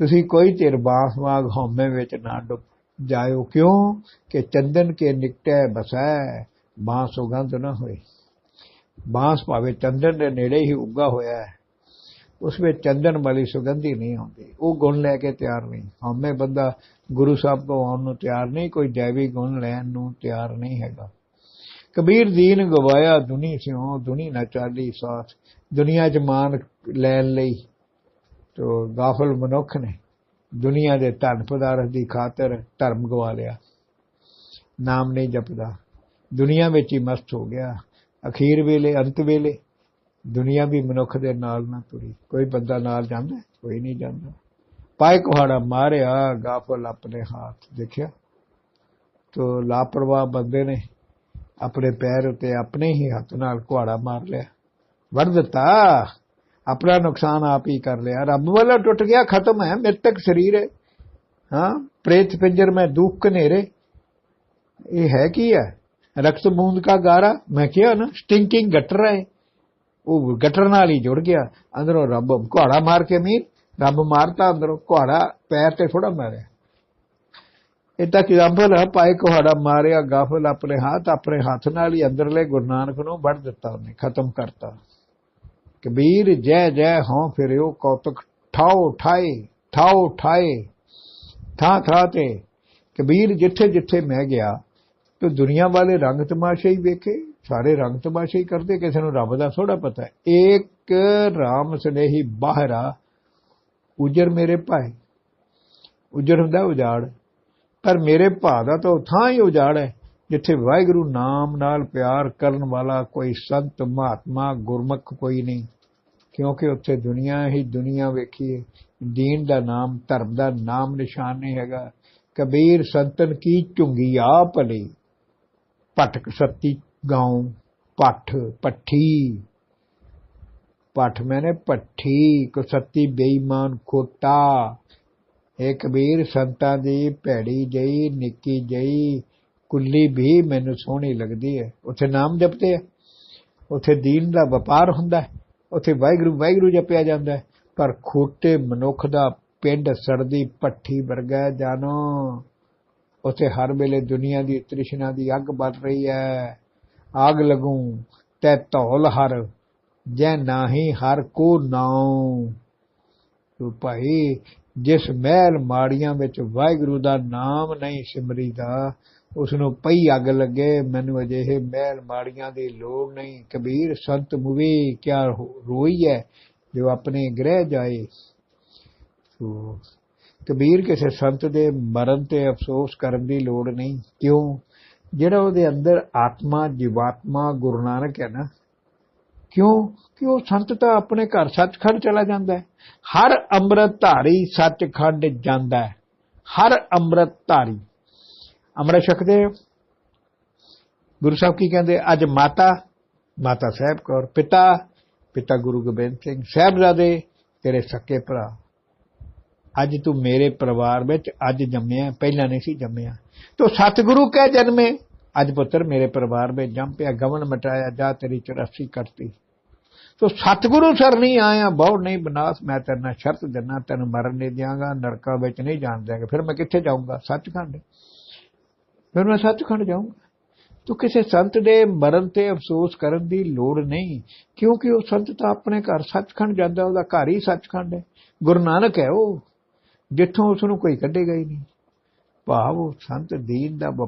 ਤੁਸੀਂ ਕੋਈ ਚਿਰ ਬਾਂਸ ਵਾਂਗ ਹਉਮੈ ਵਿੱਚ ਨਾ ਡੁੱਬ ਜਾਇਓ। ਕਿਉਂ? ਕਿ ਚੰਦਨ ਕੇ ਨਿਕਟੇ ਬਸੈ, ਬਾਂਸ ਸੁਗੰਧ ਨਾ ਹੋਏ। ਬਾਂਸ ਭਾਵੇਂ ਚੰਦਨ ਦੇ ਨੇੜੇ ਹੀ ਉੱਗਾ ਹੋਇਆ ਹੈ, ਉਸ ਵਿੱਚ ਚੰਦਨ ਵਾਲੀ ਸੁਗੰਧੀ ਨਹੀਂ ਆਉਂਦੀ। ਉਹ ਗੁਣ ਲੈ ਕੇ ਤਿਆਰ ਨਹੀਂ। ਹਉਮੈ ਬੰਦਾ ਗੁਰੂ ਸਾਹਿਬ ਕੋ ਆਉਣ ਨੂੰ ਤਿਆਰ ਨਹੀਂ, ਕੋਈ ਜੈਵੀ ਗੁਣ ਲੈਣ ਨੂੰ ਤਿਆਰ ਨਹੀਂ ਹੈਗਾ। ਕਬੀਰ ਦੀਨ ਗਵਾਇਆ ਦੁਨੀ ਸਿਓ ਦੁਨੀ ਨਾ ਚਾਲੀ ਸਾਥ, ਦੁਨੀਆ 'ਚ ਮਾਨ ਲੈਣ ਲਈ ਤੋ ਗਾਫਲ ਮਨੁੱਖ ਨੇ ਦੁਨੀਆ ਦੇ ਧਨ ਪਦਾਰਥ ਦੀ ਖਾਤਰ ਧਰਮ ਗਵਾ ਲਿਆ। ਨਾਮ ਨਹੀਂ ਜਪਦਾ। ਦੁਨੀਆ ਵਿੱਚ ਹੀ ਮਸਤ ਹੋ ਗਿਆ। ਅਖੀਰ ਵੇਲੇ, ਅੰਤ ਵੇਲੇ ਦੁਨੀਆ ਵੀ ਮਨੁੱਖ ਦੇ ਨਾਲ ਨਾ ਤੁਰੀ। ਕੋਈ ਬੰਦਾ ਨਾਲ ਜਾਂਦਾ, ਕੋਈ ਨਹੀਂ ਜਾਂਦਾ। ਪਾਏ ਕੁਹਾੜਾ ਮਾਰਿਆ, ਗਾਫਲ ਆਪਣੇ ਹੱਥ ਦੇਖਿਆ। ਤੋ ਲਾਪਰਵਾਹ ਬੰਦੇ ਨੇ ਆਪਣੇ ਪੈਰ ਉਤੇ ਆਪਣੇ ਹੀ ਹੱਥ ਨਾਲ ਕੁਹਾੜਾ ਮਾਰ ਲਿਆ। ਵੜ ਦਿੱਤਾ। ਆਪਣਾ ਨੁਕਸਾਨ ਆਪ ਹੀ ਕਰ ਲਿਆ। ਰੱਬ ਵਾਲਾ ਟੁੱਟ ਗਿਆ, ਖਤਮ ਹੈ, ਮ੍ਰਿਤਕ ਸਰੀਰ ਹੈ। ਹਾਂ, ਪ੍ਰੇਤ ਪਿੰਜਰ ਮੈਂ ਦੁੱਖ ਕਨੇਰੇ ਇਹ ਹੈ ਕੀ ਹੈ? ਰਕਤ ਬੂੰਦ ਕਾ ਗਾਰਾ? ਮੈਂ ਕਿਹਾ ਨਾ ਸਟਿੰਕਿੰਗ ਗਟਰ ਹੈ। ਉਹ ਗਟਰ ਨਾਲ ਹੀ ਜੁੜ ਗਿਆ। ਅੰਦਰੋਂ ਰੱਬ ਘੋੜਾ ਮਾਰ ਕੇ ਮੀਰ ਰੱਬ ਮਾਰਤਾ ਅੰਦਰੋਂ। ਘੋੜਾ ਪੈਰ ਤੇ ਥੋੜਾ ਮਾਰਿਆ। ਇਹ ਤਾਂ ਐਗਜ਼ਾਮਪਲ ਹੈ ਪਾਏ ਘੋੜਾ ਮਾਰਿਆ, ਗਾਫਲ ਆਪਣੇ ਹੱਥ ਆਪਣੇ ਹੱਥ ਨਾਲ ਹੀ ਅੰਦਰਲੇ ਗੁਰੂ ਨਾਨਕ ਨੂੰ ਵੱਢ ਦਿੱਤਾ ਉਹਨੇ, ਖਤਮ ਕਰਤਾ। ਕਬੀਰ ਜੈ ਜੈ ਹੋਂ ਫਿਰਿਓ, ਕੌਤਕ ਠਾਓ ਠਾਏ ਠਾਓ ਠਾਏ ਥਾਂ ਥਾਂ ਤੇ। ਕਬੀਰ ਜਿੱਥੇ ਜਿੱਥੇ ਮੈਂ ਗਿਆ, ਤੇ ਦੁਨੀਆ ਵਾਲੇ ਰੰਗ ਤਮਾਸ਼ੇ ਹੀ ਵੇਖੇ, ਸਾਰੇ ਰੰਗ ਤਮਾਸ਼ੇ ਹੀ ਕਰਦੇ, ਕਿਸੇ ਨੂੰ ਰੱਬ ਦਾ ਥੋੜਾ ਪਤਾ। ਹੈ ਇੱਕ ਰਾਮ ਸਨੇਹੀ ਬਾਹਰਾ, ਉਜਰ ਮੇਰੇ ਭਾਈ ਉਜਰ ਹੁੰਦਾ ਉਜਾੜ। ਪਰ ਮੇਰੇ ਭਾ ਦਾ ਤਾਂ ਥਾਂ ਹੀ ਉਜਾੜ ਹੈ, ਜਿੱਥੇ ਵਾਹਿਗੁਰੂ ਨਾਮ ਨਾਲ ਪਿਆਰ ਕਰਨ ਵਾਲਾ ਕੋਈ ਸੰਤ, ਮਹਾਤਮਾ, ਗੁਰਮੁਖ ਕੋਈ ਨਹੀਂ। ਕਿਉਂਕਿ ਉੱਥੇ ਦੁਨੀਆ ਹੀ ਦੁਨੀਆ ਵੇਖੀਏ, ਦੀਨ ਦਾ ਨਾਮ, ਧਰਮ ਦਾ ਨਾਮ ਨਿਸ਼ਾਨ ਨਹੀਂ ਹੈਗਾ। ਕਬੀਰ ਸੰਤਨ ਕੀ ਝੁੰਗੀਆ ਭਲੀ ਪਟਕ ਸੱਤੀ ਗਾਉ, ਪੱਠ ਪੱਠੀ। ਪੱਠ ਮੈਨੇ ਪੱਠੀ, ਕੋ ਸੱਤੀ ਬੇਈਮਾਨ ਖੋਟਾ ਇਹ ਕਬੀਰ ਸੰਤਾਂ ਦੀ ਭੈੜੀ ਜਈ, ਨਿੱਕੀ ਜਈ, ਕੁੱਲੀ ਵੀ ਮੈਨੂੰ ਸੋਹਣੀ ਲੱਗਦੀ ਹੈ। ਉੱਥੇ ਨਾਮ ਜਪਦੇ ਆ। ਉੱਥੇ ਦੀਨ ਦਾ ਵਪਾਰ ਹੁੰਦਾ ਹੈ। ਉੱਥੇ ਵਾਹਿਗੁਰੂ ਵਾਹਿਗੁਰੂ ਜਪਿਆ ਜਾਂਦਾ ਹੈ। ਪਰ ਖੋਟੇ ਮਨੁੱਖ ਦਾ ਪਿੰਡ ਸੜਦੀ ਪੱਠੀ ਵਰਗਾ ਜਾਨੋ। ਉੱਥੇ ਹਰ ਵੇਲੇ ਦੁਨੀਆ ਦੀ ਤ੍ਰਿਸ਼ਨਾ ਦੀ ਅੱਗ ਬਲ ਰਹੀ ਹੈ। ਆਗ ਲਗੂ, ਤੈ ਧੌਲ ਹਰ, ਜੈ ਨਾਹੀ ਹਰ ਕੋ ਨਾਉ। ਤੂੰ ਭਾਈ ਜਿਸ ਮਹਿਲ ਮਾੜੀਆਂ ਵਿੱਚ ਵਾਹਿਗੁਰੂ ਦਾ ਨਾਮ ਨਹੀਂ ਸਿਮਰੀਦਾ ਉਸ ਨੂੰ ਪਈ ਅੱਗ ਲੱਗੇ, ਮੈਨੂੰ ਅਜਿਹੇ ਮਹਿਲ ਮਾੜੀਆਂ ਦੀ ਲੋੜ ਨਹੀਂ। ਕਬੀਰ, ਸੰਤ ਮੁਵੇ, ਕਿਆ ਰੋਈ ਹੈ ਜੋ ਆਪਣੇ ਗ੍ਰਹਿ ਜਾਏ। ਸੋ, ਕਬੀਰ ਕਿਸੇ ਸੰਤ ਦੇ ਮਰਨ ਤੇ ਅਫਸੋਸ ਕਰਨ ਦੀ ਲੋੜ ਨਹੀਂ। ਕਿਉਂ? ਜਿਹੜਾ ਉਹਦੇ ਅੰਦਰ ਆਤਮਾ, ਜੀਵਾਤਮਾ ਗੁਰੂ ਨਾਨਕ ਹੈ ਨਾ ਕਿਉਂ? ਕਿ ਉਹ ਸੰਤ ਤਾਂ ਆਪਣੇ ਘਰ ਸੱਚਖੰਡ ਚਲਾ ਜਾਂਦਾ ਹੈ। ਹਰ ਅੰਮ੍ਰਿਤ ਧਾਰੀ ਸੱਚਖੰਡ ਜਾਂਦਾ ਹੈ। ਹਰ ਅੰਮ੍ਰਿਤ ਧਾਰੀ ਅੰਮ੍ਰਿਤ ਛਕਦੇ ਹੋ? ਗੁਰੂ ਸਾਹਿਬ ਕੀ ਕਹਿੰਦੇ? ਅੱਜ ਮਾਤਾ ਮਾਤਾ ਸਾਹਿਬ ਕੌਰ, ਪਿਤਾ ਪਿਤਾ ਗੁਰੂ ਗੋਬਿੰਦ ਸਿੰਘ ਸਾਹਿਬਜ਼ਾਦੇ, ਤੇਰੇ ਸੱਕੇ ਭਰਾ। ਅੱਜ ਤੂੰ ਮੇਰੇ ਪਰਿਵਾਰ ਵਿੱਚ ਅੱਜ ਜੰਮਿਆ, ਪਹਿਲਾਂ ਨਹੀਂ ਸੀ ਜੰਮਿਆ। ਤੂੰ ਸਤਿਗੁਰੂ ਕਹਿ ਜਨਮੇ, ਅੱਜ ਪੁੱਤਰ ਮੇਰੇ ਪਰਿਵਾਰ ਵਿੱਚ ਜੰਮ ਪਿਆ, ਗਵਨ ਮਟਾਇਆ, ਜਾ ਤੇਰੀ 84 ਕੱਟਤੀ। ਤੋ ਸਤਿਗੁਰੂ ਸਰਨੀ ਆਇਆ, ਬਹੁ ਨਹੀਂ ਬਨਾਸ, ਮੈਂ ਤੇਰੇ ਨਾਲ ਸ਼ਰਤ ਦਿਨਾ, ਤੈਨੂੰ ਮਰਨ ਨਹੀਂ ਦਿਆਂਗਾ, ਨਰਕਾਂ ਵਿੱਚ ਨਹੀਂ ਜਾਣ ਦਿਆਂਗਾ। ਫਿਰ ਮੈਂ ਕਿੱਥੇ ਜਾਊਂਗਾ? ਸੱਚਖੰਡ। ਫਿਰ ਮੈਂ ਸੱਚਖੰਡ ਜਾਊਂਗਾ। ਤੂੰ ਕਿਸੇ ਸੰਤ ਦੇ ਮਰਨ ਤੇ ਅਫਸੋਸ ਕਰਨ ਦੀ ਲੋੜ ਨਹੀਂ, ਕਿਉਂਕਿ ਉਹ ਸੰਤ ਤਾਂ ਆਪਣੇ ਘਰ ਸੱਚਖੰਡ ਜਾਂਦਾ, ਉਹਦਾ ਘਰ ਹੀ ਸੱਚਖੰਡ ਹੈ। ਗੁਰੂ ਨਾਨਕ ਹੈ ਉਹ, ਜਿੱਥੋਂ ਉਸ ਨੂੰ ਕੋਈ ਕੱਢੇਗਾ ਹੀ ਨਹੀਂ। ਭਾਵ ਉਹ ਸੰਤ ਦੀਨ ਦਾ ਵਪਾਰ